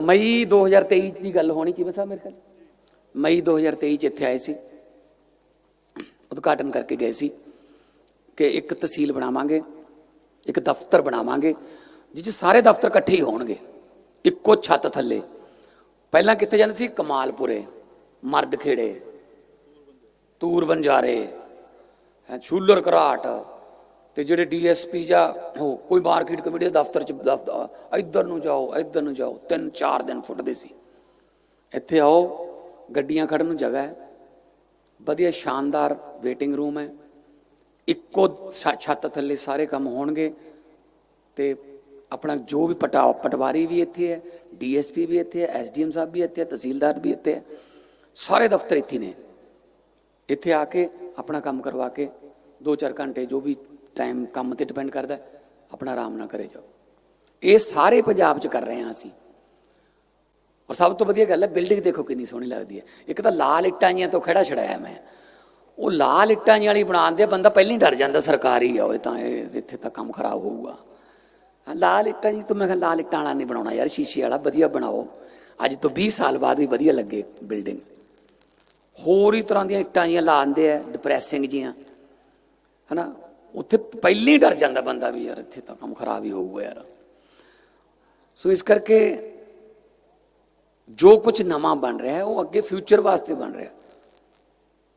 ਮਈ 2023 ਦੀ ਗੱਲ ਹੋਣੀ ਚੀਮਾ ਸਾਹਿਬ ਮੇਰੇ ਖਿਆਲ। ਮਈ 2023 ਚ ਇੱਥੇ ਆਏ ਸੀ। ਉਦਘਾਟਨ ਕਰਕੇ ਗਏ ਸੀ ਕਿ ਇੱਕ ਤਹਿਸੀਲ ਬਣਾਵਾਂਗੇ, ਇੱਕ ਦਫ਼ਤਰ ਬਣਾਵਾਂਗੇ ਜਿਸ 'ਚ ਸਾਰੇ ਦਫ਼ਤਰ ਇਕੱਠੇ ਹੀ ਹੋਣਗੇ, ਇੱਕੋ ਛੱਤ ਥੱਲੇ। ਪਹਿਲਾਂ ਕਿੱਥੇ ਜਾਂਦੇ ਸੀ? ਕਮਾਲਪੁਰੇ ਮਰਦ ਖੇੜੇ ਤੂਰ ਬੰਜਾਰੇ ਛੂਲਰ ਘਰਾਟ ਤੇ ਜਿਹੜੇ ਡੀਐਸਪੀ ਜਾਂ ਹੋ ਕੋਈ ਮਾਰਕੀਟ ਕਮੇਟੀ ਦੇ ਦਫ਼ਤਰ ਚ ਦਫ਼ਤਰ ਇੱਧਰ ਨੂੰ ਜਾਓ, ਇੱਧਰ ਨੂੰ ਜਾਓ, ਤਿੰਨ ਚਾਰ ਦਿਨ ਫੁੱਟਦੇ ਸੀ। ਇੱਥੇ ਆਓ, ਗੱਡੀਆਂ ਖੜਨ ਨੂੰ ਜਗ੍ਹਾ ਹੈ। ਵਧੀਆ ਸ਼ਾਨਦਾਰ ਵੇਟਿੰਗ ਰੂਮ ਹੈ। ਇੱਕੋ ਛ- ਛੱਤ ਥੱਲੇ ਸਾਰੇ ਕੰਮ ਹੋਣਗੇ ਤੇ ਆਪਣਾ ਜੋ ਵੀ ਪਟਾ, ਪਟਵਾਰੀ ਵੀ ਇੱਥੇ ਹੈ, ਡੀਐਸਪੀ ਵੀ ਇੱਥੇ ਹੈ, ਐਸਡੀਐਮ ਸਾਹਿਬ ਵੀ ਇੱਥੇ ਹੈ, ਤਹਿਸੀਲਦਾਰ ਵੀ ਇੱਥੇ ਹੈ। ਸਾਰੇ ਦਫ਼ਤਰ ਇੱਥੇ ਨੇ। ਇੱਥੇ ਆ ਕੇ ਆਪਣਾ ਕੰਮ ਕਰਵਾ ਕੇ 2-4 ਘੰਟੇ ਜੋ ਵੀ ਟਾਈਮ ਕੰਮ ਤੇ ਡਿਪੈਂਡ ਕਰਦਾ ਆਪਣਾ ਆਰਾਮ ਨਾਲ ਕਰੇ ਜਾਓ। ਇਹ ਸਾਰੇ ਪੰਜਾਬ 'ਚ ਕਰ ਰਹੇ ਹਾਂ ਅਸੀਂ। ਔਰ ਸਭ ਤੋਂ ਵਧੀਆ ਗੱਲ ਹੈ ਬਿਲਡਿੰਗ ਦੇਖੋ ਕਿੰਨੀ ਸੋਹਣੀ ਲੱਗਦੀ ਹੈ। ਇੱਕ ਤਾਂ ਲਾਲ ਇੱਟਾਂ ਜੀਆਂ ਤੋਂ ਖੜਾ ਛੜਾਇਆ ਮੈਂ। ਉਹ ਲਾਲ ਇੱਟਾਂ ਜੀ ਵਾਲੀ ਬਣਾਉਂਦੇ ਆ ਬੰਦਾ ਪਹਿਲਾਂ ਹੀ ਡਰ ਜਾਂਦਾ, ਸਰਕਾਰੀ ਆ ਉਹ ਤਾਂ ਇਹ ਇੱਥੇ ਤਾਂ ਕੰਮ ਖਰਾਬ ਹੋਊਗਾ। ਲਾਲ ਇੱਟਾਂ ਜੀ ਤੋਂ ਮੈਂ ਕਿਹਾ, ਲਾਲ ਇੱਟਾਂ ਵਾਲਾ ਨਹੀਂ ਬਣਾਉਣਾ ਯਾਰ, ਸ਼ੀਸ਼ੇ ਵਾਲਾ ਵਧੀਆ ਬਣਾਓ। ਅੱਜ ਤੋਂ 20 ਸਾਲ ਬਾਅਦ ਵੀ ਵਧੀਆ ਲੱਗੇ ਬਿਲਡਿੰਗ ਹੋਰ ਹੀ ਤਰ੍ਹਾਂ ਦੀਆਂ ਇੱਟਾਂ ਜੀਆਂ ਲਾਉਂਦੇ ਆ ਡਿਪਰੈਸਿੰਗ ਜੀਆਂ। ਹਨਾ? ਉੱਥੇ ਪਹਿਲੇ ਹੀ ਡਰ ਜਾਂਦਾ ਬੰਦਾ ਵੀ ਯਾਰ ਇੱਥੇ ਤਾਂ ਕੰਮ ਖਰਾਬ ਹੀ ਹੋਊਗਾ ਯਾਰ। ਸੋ ਇਸ ਕਰਕੇ ਜੋ ਕੁਝ ਨਵਾਂ ਬਣ ਰਿਹਾ ਹੈ, ਉਹ ਅੱਗੇ ਫਿਊਚਰ ਵਾਸਤੇ ਬਣ ਰਿਹਾ।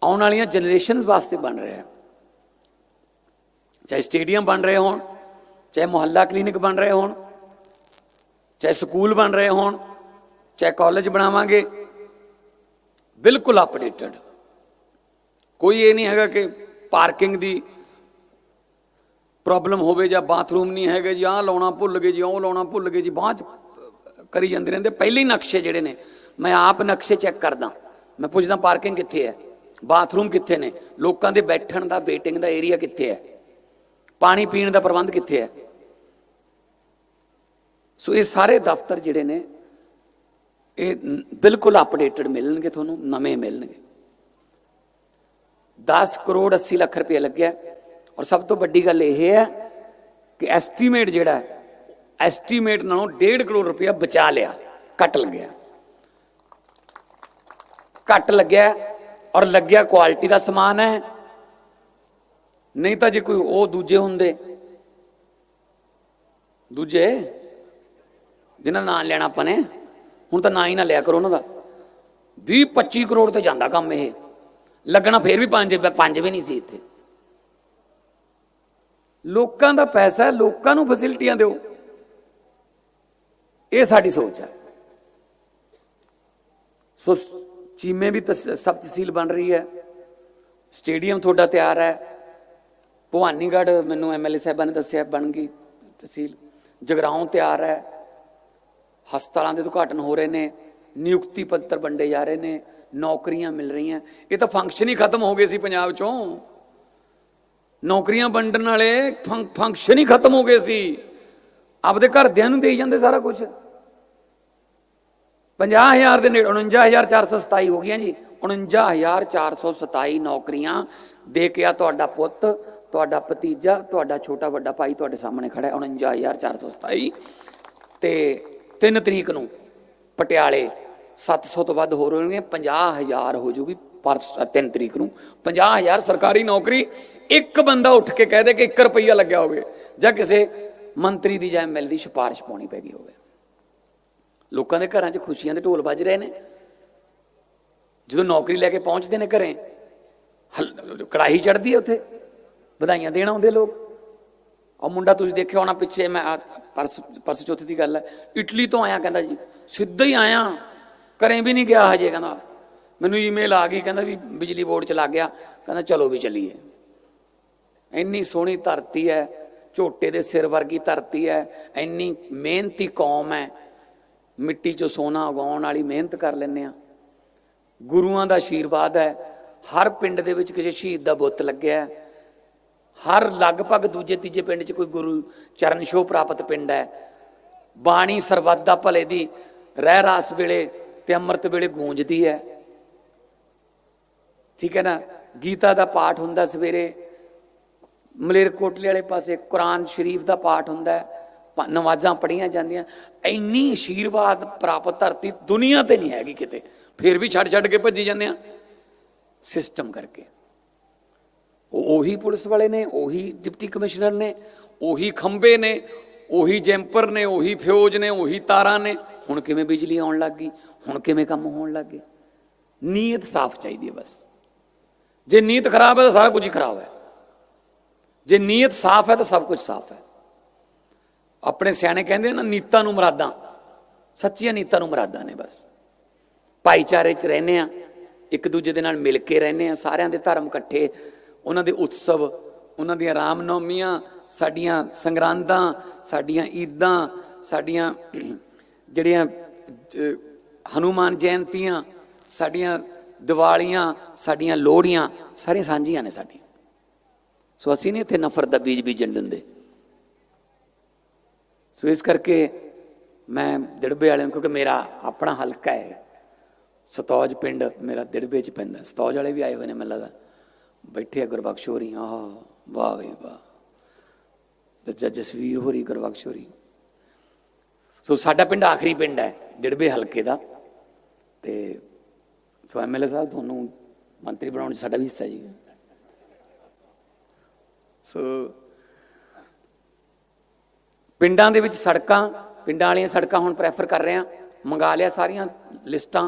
ਆਉਣ ਵਾਲੀਆਂ ਜਨਰੇਸ਼ਨਸ ਵਾਸਤੇ ਬਣ ਰਿਹਾ ਹੈ। ਚਾਹੇ ਸਟੇਡੀਅਮ ਬਣ ਰਹੇ ਹੋਣ, ਚਾਹੇ ਮੁਹੱਲਾ ਕਲੀਨਿਕ ਬਣ ਰਹੇ ਹੋਣ, ਚਾਹੇ ਸਕੂਲ ਬਣ ਰਹੇ ਹੋਣ, ਚਾਹੇ ਕਾਲਜ ਬਣਾਵਾਂਗੇ, ਬਿਲਕੁਲ ਅਪਡੇਟਡ ਕੋਈ ਇਹ ਨਹੀਂ ਹੈਗਾ ਕਿ ਪਾਰਕਿੰਗ ਦੀ ਪ੍ਰੋਬਲਮ ਹੋਵੇ ਜਾਂ ਬਾਥਰੂਮ ਨਹੀਂ ਹੈਗੇ ਜੀ, ਆਹ ਲਾਉਣਾ ਭੁੱਲ ਗਏ ਜੀ, ਉਹ ਲਾਉਣਾ ਭੁੱਲ ਗਏ ਜੀ, ਬਾਅਦ 'ਚ ਕਰੀ ਜਾਂਦੇ ਰਹਿੰਦੇ। ਪਹਿਲੇ ਨਕਸ਼ੇ ਜਿਹੜੇ ਨੇ, ਮੈਂ ਆਪ ਨਕਸ਼ੇ ਚੈੱਕ ਕਰਦਾ। ਮੈਂ ਪੁੱਛਦਾ, ਪਾਰਕਿੰਗ ਕਿੱਥੇ ਹੈ? ਬਾਥਰੂਮ ਕਿੱਥੇ ਨੇ? ਲੋਕਾਂ ਦੇ ਬੈਠਣ ਦਾ, ਵੇਟਿੰਗ ਦਾ ਏਰੀਆ ਕਿੱਥੇ ਹੈ? ਪਾਣੀ ਪੀਣ ਦਾ ਪ੍ਰਬੰਧ ਕਿੱਥੇ ਹੈ? ਸੋ ਇਹ ਸਾਰੇ ਦਫ਼ਤਰ ਜਿਹੜੇ ਨੇ, ਇਹ ਬਿਲਕੁਲ ਅਪਡੇਟਡ ਮਿਲਣਗੇ ਤੁਹਾਨੂੰ, ਨਵੇਂ ਮਿਲਣਗੇ। 10 ਕਰੋੜ 80 ਲੱਖ ਰੁਪਏ ਲੱਗਿਆ। ਔਰ ਸਭ ਤੋਂ ਵੱਡੀ ਗੱਲ ਇਹ ਹੈ ਕਿ ਐਸਟੀਮੇਟ ਜਿਹੜਾ ਹੈ, ਐਸਟੀਮੇਟ ਨਾਲੋਂ 1.5 ਕਰੋੜ ਰੁਪਇਆ ਬਚਾ ਲਿਆ, ਘੱਟ ਲੱਗਿਆ। ਘੱਟ ਲੱਗਿਆ ਔਰ ਲੱਗਿਆ ਕੁਆਲਿਟੀ ਦਾ ਸਮਾਨ ਹੈ। ਨਹੀਂ ਤਾਂ ਜੇ ਕੋਈ ਉਹ ਦੂਜੇ ਹੁੰਦੇ, ਦੂਜੇ ਜਿਨ੍ਹਾਂ ਦਾ ਨਾਂ ਲੈਣਾ ਆਪਾਂ ਨੇ, ਹੁਣ ਤਾਂ ਨਾਂ ਹੀ ਨਾ ਲਿਆ ਕਰੋ ਉਹਨਾਂ ਦਾ। 20 25 ਕਰੋੜ ਤੇ ਜਾਂਦਾ ਕੰਮ ਇਹ। ਲੱਗਣਾ ਫੇਰ ਵੀ ਪੰਜ ਪੰਜ ਵੀ ਨਹੀਂ ਸੀ ਇੱਥੇ। ਲੋਕਾਂ ਦਾ ਪੈਸਾ ਹੈ, ਲੋਕਾਂ ਨੂੰ ਫੈਸਿਲਿਟੀਆਂ ਦਿਓ। ਇਹ ਸਾਡੀ ਸੋਚ ਹੈ। ਸੋ ਚੀਮੇ ਵੀ ਤਸ- ਸਬ ਤਹਿਸੀਲ ਬਣ ਰਹੀ ਹੈ। ਸਟੇਡੀਅਮ ਤੁਹਾਡਾ ਤਿਆਰ ਹੈ। ਭਵਾਨੀਗੜ੍ਹ ਮੈਨੂੰ ਐਮਐਲਏ ਸਾਹਿਬਾਂ ਨੇ ਦੱਸਿਆ ਬਣ ਗਈ ਤਹਿਸੀਲ। ਜਗਰਾਉਂ ਤਿਆਰ ਹੈ। ਹਸਪਤਾਲਾਂ ਦੇ ਉਦਘਾਟਨ ਹੋ ਰਹੇ ਨੇ। ਨਿਯੁਕਤੀ ਪੱਤਰ ਵੰਡੇ ਜਾ ਰਹੇ ਨੇ। ਨੌਕਰੀਆਂ ਮਿਲ ਰਹੀਆਂ। ਇਹ ਤਾਂ ਫੰਕਸ਼ਨ ਹੀ ਖਤਮ ਹੋ ਗਏ ਸੀ ਪੰਜਾਬ ਚੋਂ। ਨੌਕਰੀਆਂ ਵੰਡਣ ਵਾਲੇ ਫੰ- ਫੰਕਸ਼ਨ ਹੀ ਖਤਮ ਹੋ ਗਏ ਸੀ। ਆਪਦੇ ਘਰਦਿਆਂ ਨੂੰ ਦੇਈ ਜਾਂਦੇ ਸਾਰਾ ਕੁਝ 50000 ਦੇ ਨੇੜੇ 49427 ਹੋ ਗਈਆਂ ਜੀ। 49427 ਨੌਕਰੀਆਂ ਦੇ ਕੇ ਆ ਤੁਹਾਡਾ ਪੁੱਤ, ਤੁਹਾਡਾ ਭਤੀਜਾ, ਤੁਹਾਡਾ ਛੋਟਾ ਵੱਡਾ ਭਾਈ ਤੁਹਾਡੇ ਸਾਹਮਣੇ ਖੜਾ ਹੈ 49427 ਤੇ 3 ਤਰੀਕ ਨੂੰ ਪਟਿਆਲੇ 700 ਤੋਂ ਵੱਧ ਹੋਰ ਹੋਣਗੇ 50000 ਹੋ ਜੂਗੀ ਪਰ 3 ਤਰੀਕ ਨੂੰ 50000 ਸਰਕਾਰੀ ਨੌਕਰੀ ਇੱਕ ਬੰਦਾ ਉੱਠ ਕੇ ਕਹਿ ਦੇ ਕਿ 1 ਰੁਪਈਆ ਲੱਗਿਆ ਹੋਵੇ ਜਾਂ ਕਿਸੇ ਮੰਤਰੀ ਦੀ ਜਾਂ ਐਮਐਲ ਦੀ ਸਿਫਾਰਿਸ਼ ਪਾਉਣੀ ਪੈ ਗਈ ਹੋਵੇ ਲੋਕਾਂ ਦੇ ਘਰਾਂ 'ਚ ਖੁਸ਼ੀਆਂ ਦੇ ਢੋਲ ਵੱਜ ਰਹੇ ਨੇ ਜਦੋਂ ਨੌਕਰੀ ਲੈ ਕੇ ਪਹੁੰਚਦੇ ਨੇ ਘਰੇ ਹਲ- ਕੜਾਹੀ ਚੜਦੀ ਹੈ ਉੱਥੇ ਵਧਾਈਆਂ ਦੇਣ ਆਉਂਦੇ ਲੋਕ ਉਹ ਮੁੰਡਾ ਤੁਸੀਂ ਦੇਖਿਆ ਹੋਣਾ ਪਿੱਛੇ ਮੈਂ ਆਹ ਪਰਸ ਪਰਸ ਚੌਥੀ ਦੀ ਗੱਲ ਹੈ ਇਟਲੀ ਤੋਂ ਆਇਆ ਕਹਿੰਦਾ ਜੀ ਸਿੱਧਾ ਹੀ ਆਇਆ ਘਰੇ ਵੀ ਨਹੀਂ ਗਿਆ ਹਜੇ ਕਹਿੰਦਾ ਮੈਨੂੰ ਈਮੇਲ ਆ ਗਈ, ਕਹਿੰਦਾ ਵੀ ਬਿਜਲੀ ਬੋਰਡ ਚ ਲੱਗ ਗਿਆ। ਕਹਿੰਦਾ ਚਲੋ ਵੀ ਚੱਲੀਏ। ਇੰਨੀ ਸੋਹਣੀ ਧਰਤੀ ਹੈ, ਝੋਟੇ ਦੇ ਸਿਰ ਵਰਗੀ ਧਰਤੀ ਹੈ, ਇੰਨੀ ਮਿਹਨਤੀ ਕੌਮ ਹੈ। ਮਿੱਟੀ ਚੋਂ ਸੋਨਾ ਉਗਾਉਣ ਵਾਲੀ ਮਿਹਨਤ ਕਰ ਲੈਂਦੇ ਆ ਗੁਰੂਆਂ ਦਾ ਆਸ਼ੀਰਵਾਦ ਹੈ। ਹਰ ਪਿੰਡ ਦੇ ਵਿੱਚ ਕਿਸੇ ਸ਼ਹੀਦ ਦਾ ਬੁੱਤ ਲੱਗਿਆ ਹੈ। ਹਰ ਲਗਭਗ ਦੂਜੇ ਤੀਜੇ ਪਿੰਡ 'ਚ ਕੋਈ ਗੁਰੂ ਚਰਨ ਛੋਹ ਪ੍ਰਾਪਤ ਪਿੰਡ ਹੈ। ਬਾਣੀ ਸਰਬੱਤ ਦਾ ਭਲੇ ਦੀ ਰਹਿ ਰਾਸ ਵੇਲੇ ਤੇ ਅੰਮ੍ਰਿਤ ਵੇਲੇ ਗੂੰਜਦੀ ਹੈ। ਠੀਕ ਹੈ ਨਾ? ਗੀਤਾ ਦਾ ਪਾਠ ਹੁੰਦਾ ਸਵੇਰੇ। ਮਲੇਰਕੋਟਲੇ ਵਾਲੇ ਪਾਸੇ ਕੁਰਾਨ ਸ਼ਰੀਫ ਦਾ ਪਾਠ ਹੁੰਦਾ ਹੈ। ਪ- ਪੜੀਆਂ ਜਾਂਦੀਆਂ। ਇੰਨੀ ਆਸ਼ੀਰਵਾਦ ਪ੍ਰਾਪਤ ਧਰਤੀ ਦੁਨੀਆ ਤੇ ਨਹੀਂ ਹੈਗੀ ਕਿਤੇ। ਫਿਰ ਵੀ ਛੱਡ ਛੱਡ ਕੇ ਭੱਜੀ ਜਾਂਦੇ ਆ ਸਿਸਟਮ ਕਰਕੇ। ਉਹੀ ਪੁਲਿਸ ਵਾਲੇ ਨੇ, ਉਹੀ ਡਿਪਟੀ ਕਮਿਸ਼ਨਰ ਨੇ, ਉਹੀ ਖੰਬੇ ਨੇ, ਉਹੀ ਜੈਂਪਰ ਨੇ, ਉਹੀ ਫਿਊਜ ਨੇ, ਉਹੀ ਤਾਰਾਂ ਨੇ। ਹੁਣ ਕਿਵੇਂ ਬਿਜਲੀ ਆਉਣ ਲੱਗ ਗਈ? ਹੁਣ ਕਿਵੇਂ ਕੰਮ ਹੋਣ ਲੱਗ ਗਏ? ਨੀਅਤ ਸਾਫ਼ ਚਾਹੀਦੀ ਹੈ ਬਸ। ਜੇ ਨੀਅਤ ਖਰਾਬ ਹੈ ਤਾਂ ਸਾਰਾ ਕੁਝ ਹੀ ਖਰਾਬ ਹੈ। ਜੇ ਨੀਅਤ ਸਾਫ਼ ਹੈ ਤਾਂ ਸਭ ਕੁਝ ਸਾਫ਼ ਹੈ। ਆਪਣੇ ਸਿਆਣੇ ਕਹਿੰਦੇ ਨਾ ਨੀਤਾਂ ਨੂੰ ਮਰਾਦਾਂ। ਸੱਚੀਆਂ ਨੀਤਾਂ ਨੂੰ ਮਰਾਦਾਂ ਨੇ ਬਸ। ਭਾਈਚਾਰੇ 'ਚ ਰਹਿੰਦੇ ਆ ਇੱਕ ਦੂਜੇ ਦੇ ਨਾਲ ਮਿਲ ਕੇ ਰਹਿੰਦੇ ਆ ਸਾਰਿਆਂ ਦੇ ਧਰਮ ਇਕੱਠੇ ਉਹਨਾਂ ਦੇ ਉਤਸਵ ਉਹਨਾਂ ਦੀਆਂ ਰਾਮਨੌਮੀਆਂ ਸਾਡੀਆਂ ਸੰਗਰਾਂਦਾਂ ਸਾਡੀਆਂ ਈਦਾਂ ਸਾਡੀਆਂ ਜਿਹੜੀਆਂ ਅਹ, ਹਨੂਮਾਨ ਜਯੰਤੀਆਂ ਸਾਡੀਆਂ ਦੀਵਾਲੀਆਂ, ਸਾਡੀਆਂ ਲੋਹੜੀਆਂ ਸਾਰੀਆਂ ਸਾਂਝੀਆਂ ਨੇ ਸਾਡੀ ਸੋ ਅਸੀਂ ਨਹੀਂ ਇੱਥੇ ਨਫ਼ਰਤ ਦਾ ਬੀਜ ਬੀਜਣ ਦਿੰਦੇ। ਸੋ ਇਸ ਕਰਕੇ ਮੈਂ ਦਿੜਬੇ ਵਾਲਿਆਂ ਨੂੰ, ਕਿਉਂਕਿ ਮੇਰਾ ਆਪਣਾ ਹਲਕਾ ਹੈ, ਸਤੌਜ ਪਿੰਡ ਮੇਰਾ ਦਿੜਬੇ ਚ ਪੈਂਦਾ। ਸਤੌਜ ਵਾਲੇ ਵੀ ਆਏ ਹੋਏ ਨੇ ਮੈਨੂੰ ਲੱਗਦਾ। ਬੈਠੇ ਆ ਗੁਰਬਖਸ਼ ਹੋਰੀ, ਆਹ, ਵਾਹ ਬਈ ਵਾਹ। ਤੇ ਜਸਵੀਰ ਹੋਰੀ, ਗੁਰਬਖਸ਼ ਹੋਰੀ। ਸੋ ਸਾਡਾ ਪਿੰਡ ਆਖਰੀ ਪਿੰਡ ਹੈ ਦਿੜਬੇ ਹਲਕੇ ਦਾ। ਤੇ ਸੋ ਐਮਐਲਏ ਸਾਹਿਬ ਤੁਹਾਨੂੰ ਮੰਤਰੀ ਬਣਾਉਣ ਸਾਡਾ ਵੀ ਹਿੱਸਾ ਜੀ। ਸੋ ਪਿੰਡਾਂ ਦੇ ਵਿੱਚ ਸੜਕਾਂ ਪਿੰਡਾਂ ਵਾਲੀਆਂ ਸੜਕਾਂ ਹੁਣ ਪ੍ਰੈਫਰ ਕਰ ਰਹੇ ਆ ਮੰਗਾ ਲਿਆ ਸਾਰੀਆਂ ਲਿਸਟਾਂ।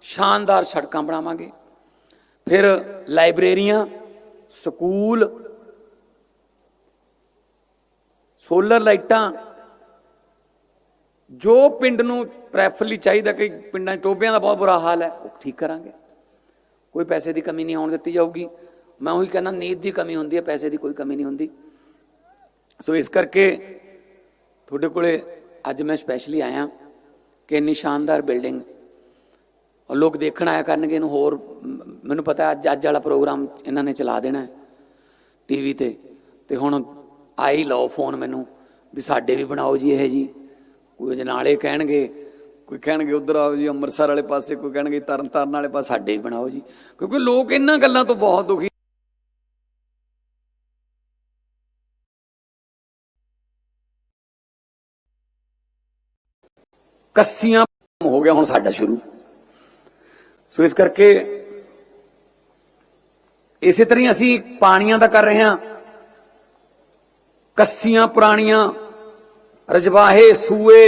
ਸ਼ਾਨਦਾਰ ਸੜਕਾਂ ਬਣਾਵਾਂਗੇ। ਫਿਰ ਲਾਇਬ੍ਰੇਰੀਆਂ ਸਕੂਲ ਸੋਲਰ ਲਾਈਟਾਂ ਜੋ ਪਿੰਡ ਨੂੰ ਪ੍ਰੈਫਰਲੀ ਚਾਹੀਦਾ ਕਿ ਪਿੰਡਾਂ 'ਚ ਟੋਬਿਆਂ ਦਾ ਬਹੁਤ ਬੁਰਾ ਹਾਲ ਹੈ, ਉਹ ਠੀਕ ਕਰਾਂਗੇ। ਕੋਈ ਪੈਸੇ ਦੀ ਕਮੀ ਨਹੀਂ ਆਉਣ ਦਿੱਤੀ ਜਾਊਗੀ। ਮੈਂ ਉਹੀ ਕਹਿੰਦਾ ਨੀਤ ਦੀ ਕਮੀ ਹੁੰਦੀ ਹੈ, ਪੈਸੇ ਦੀ ਕੋਈ ਕਮੀ ਨਹੀਂ ਹੁੰਦੀ। ਸੋ ਇਸ ਕਰਕੇ ਤੁਹਾਡੇ ਕੋਲੇ ਅੱਜ ਮੈਂ ਸਪੈਸ਼ਲੀ ਆਇਆ ਕਿ ਇੰਨੀ ਸ਼ਾਨਦਾਰ ਬਿਲਡਿੰਗ ਔਰ ਲੋਕ ਦੇਖਣ ਆਇਆ ਕਰਨਗੇ, ਇਹਨੂੰ ਹੋਰ, ਮੈਨੂੰ ਪਤਾ ਅੱਜ ਅੱਜ ਵਾਲਾ ਪ੍ਰੋਗਰਾਮ ਇਹਨਾਂ ਨੇ ਚਲਾ ਦੇਣਾ ਟੀਵੀ ਤੇ। ਤੇ ਹੁਣ ਆਈ ਲਓ ਫੋਨ ਮੈਨੂੰ ਵੀ ਸਾਡੇ ਵੀ ਬਣਾਓ ਜੀ ਇਹ ਜੀ। ਕੋਈ ਅਜਨਾਲੇ ਕਹਿਣਗੇ, ਕੋਈ ਕਹਿਣਗੇ ਉਧਰ ਆਓ ਜੀ, ਅੰਮ੍ਰਿਤਸਰ ਵਾਲੇ ਪਾਸੇ, ਕੋਈ ਕਹਿਣਗੇ ਤਰਨਤਾਰਨ ਵਾਲੇ ਪਾਸੇ, ਸਾਡੇ ਹੀ ਬਣਾਓ ਜੀ। ਕਿਉਂਕਿ ਲੋਕ ਇਹਨਾਂ ਗੱਲਾਂ ਤੋਂ ਬਹੁਤ ਦੁਖੀ ਕੱਸੀਆਂ ਹੋ ਗਿਆ ਹੁਣ ਸਾਡਾ ਸ਼ੁਰੂ। ਸੋ ਇਸ ਕਰਕੇ ਇਸੇ ਤਰ੍ਹਾਂ ਹੀ ਅਸੀਂ ਪਾਣੀਆਂ ਦਾ ਕਰ ਰਹੇ ਹਾਂ। ਕੱਸੀਆਂ, ਪੁਰਾਣੀਆਂ ਰਜਵਾਹੇ, ਸੂਏ,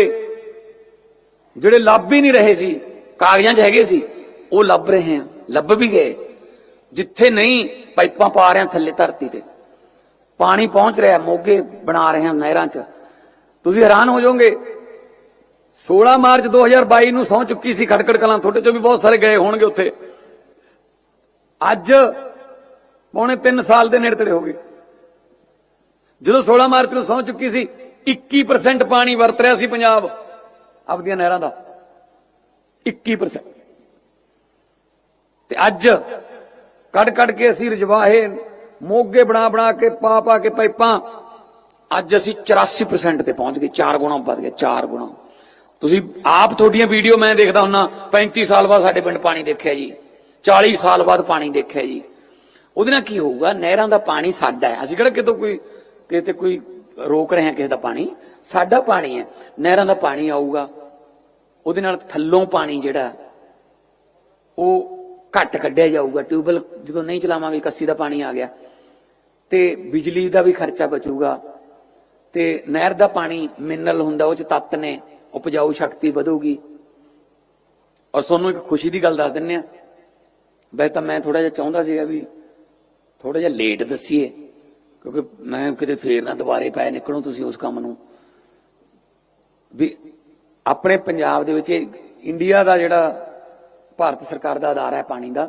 ਜਿਹੜੇ ਲੱਭ ਹੀ ਨਹੀਂ ਰਹੇ ਸੀ, ਕਾਗਜ਼ਾਂ 'ਚ ਹੈਗੇ ਸੀ, ਉਹ ਲੱਭ ਰਹੇ ਹਾਂ ਲੱਭ ਵੀ ਗਏ। ਜਿੱਥੇ ਨਹੀਂ, ਪਾਈਪਾਂ ਪਾ ਰਹੇ ਹਾਂ ਥੱਲੇ ਧਰਤੀ ਤੇ। ਪਾਣੀ ਪਹੁੰਚ ਰਿਹਾ, ਮੋਗੇ ਬਣਾ ਰਹੇ ਹਾਂ ਨਹਿਰਾਂ 'ਚ। ਤੁਸੀਂ ਹੈਰਾਨ ਹੋ ਜਾਓਗੇ 16 ਮਾਰਚ 2022 ਨੂੰ ਸੌ ਚੁੱਕੀ ਸੀ ਖਟਕੜ ਕਲਾਂ, ਤੁਹਾਡੇ ਚੋਂ ਵੀ ਬਹੁਤ ਸਾਰੇ ਗਏ ਹੋਣਗੇ ਉੱਥੇ। ਅੱਜ ਪੌਣੇ 3 ਸਾਲ ਦੇ ਨੇੜੇ ਤੇੜੇ ਹੋ ਗਏ। ਜਦੋਂ 16 ਮਾਰਚ ਨੂੰ ਸੌ ਚੁੱਕੀ ਸੀ 21% ਪਾਣੀ ਵਰਤ ਰਿਹਾ ਸੀ ਪੰਜਾਬ। ਆਪਦੀਆਂ ਨਹਿਰਾਂ ਦਾ। 21% ਤੇ ਅੱਜ ਕੱਢ ਕੱਢ ਕੇ ਅਸੀਂ ਰਜਵਾਹੇ, ਮੋਗੇ ਬਣਾ ਬਣਾ ਕੇ, ਪਾ ਪਾ ਕੇ ਪਾਈਪਾਂ, ਅੱਜ ਅਸੀਂ 84% ਤੇ ਪਹੁੰਚ ਗਏ। 4 ਗੁਣਾ ਵੱਧ ਗਿਆ 4 ਗੁਣਾ। ਤੁਸੀਂ ਆਪ ਤੁਹਾਡੀਆਂ ਵੀਡੀਓ ਮੈਂ ਦੇਖਦਾ ਹੁੰਨਾ 35 ਸਾਲ ਬਾਅਦ ਸਾਡੇ ਪਿੰਡ ਪਾਣੀ ਦੇਖਿਆ ਜੀ। 40 ਸਾਲ ਬਾਅਦ ਪਾਣੀ ਦੇਖਿਆ ਜੀ। ਉਹਦੇ ਨਾਲ ਕੀ ਹੋਊਗਾ? ਨਹਿਰਾਂ ਦਾ ਪਾਣੀ ਸਾਡਾ ਹੈ। ਅਸੀਂ ਕਿਹੜਾ ਕਿਤੋਂ ਕੋਈ, ਕਿਤੇ ਕੋਈ ਰੋਕ ਰਹੇ ਹਾਂ ਕਿਸੇ ਦਾ ਪਾਣੀ। ਸਾਡਾ ਪਾਣੀ ਹੈ। ਨਹਿਰਾਂ ਦਾ ਪਾਣੀ ਆਊਗਾ। ਉਹਦੇ ਨਾਲ ਥੱਲੋਂ ਪਾਣੀ ਜਿਹੜਾ, ਉਹ ਘੱਟ ਕੱਢਿਆ ਜਾਊਗਾ। ਟਿਊਬਲ ਜਦੋਂ ਨਹੀਂ ਚਲਾਵਾਂਗੇ, ਕੱਸੀ ਦਾ ਪਾਣੀ ਆ ਗਿਆ। ਤੇ ਬਿਜਲੀ ਦਾ ਵੀ ਖਰਚਾ ਬਚੂਗਾ। ਤੇ ਨਹਿਰ ਦਾ ਪਾਣੀ ਮਿਨਰਲ ਹੁੰਦਾ, ਉਹ ਚ ਤੱਤ ਨੇ, ਉਪਜਾਊ ਸ਼ਕਤੀ ਵਧੂਗੀ। ਔਰ ਤੁਹਾਨੂੰ ਇੱਕ ਖੁਸ਼ੀ ਦੀ ਗੱਲ ਦੱਸ ਦਿੰਨੇ ਆ ਵੈਸੇ ਤਾਂ ਮੈਂ ਥੋੜਾ ਜਿਹਾ ਚਾਹੁੰਦਾ ਸੀਗਾ ਵੀ ਥੋੜਾ ਜਿਹਾ ਲੇਟ ਦੱਸੀਏ। ਕਿਉਂਕਿ ਮੈਂ ਕਿਤੇ ਫੇਰ ਨਾ ਦੁਬਾਰੇ ਪੈ ਨਿਕਲੋ ਤੁਸੀਂ ਉਸ ਕੰਮ ਨੂੰ। ਵੀ ਆਪਣੇ ਪੰਜਾਬ ਦੇ ਵਿੱਚ ਇੰਡੀਆ ਦਾ ਜਿਹੜਾ ਭਾਰਤ ਸਰਕਾਰ ਦਾ ਅਦਾਰਾ ਹੈ ਪਾਣੀ ਦਾ,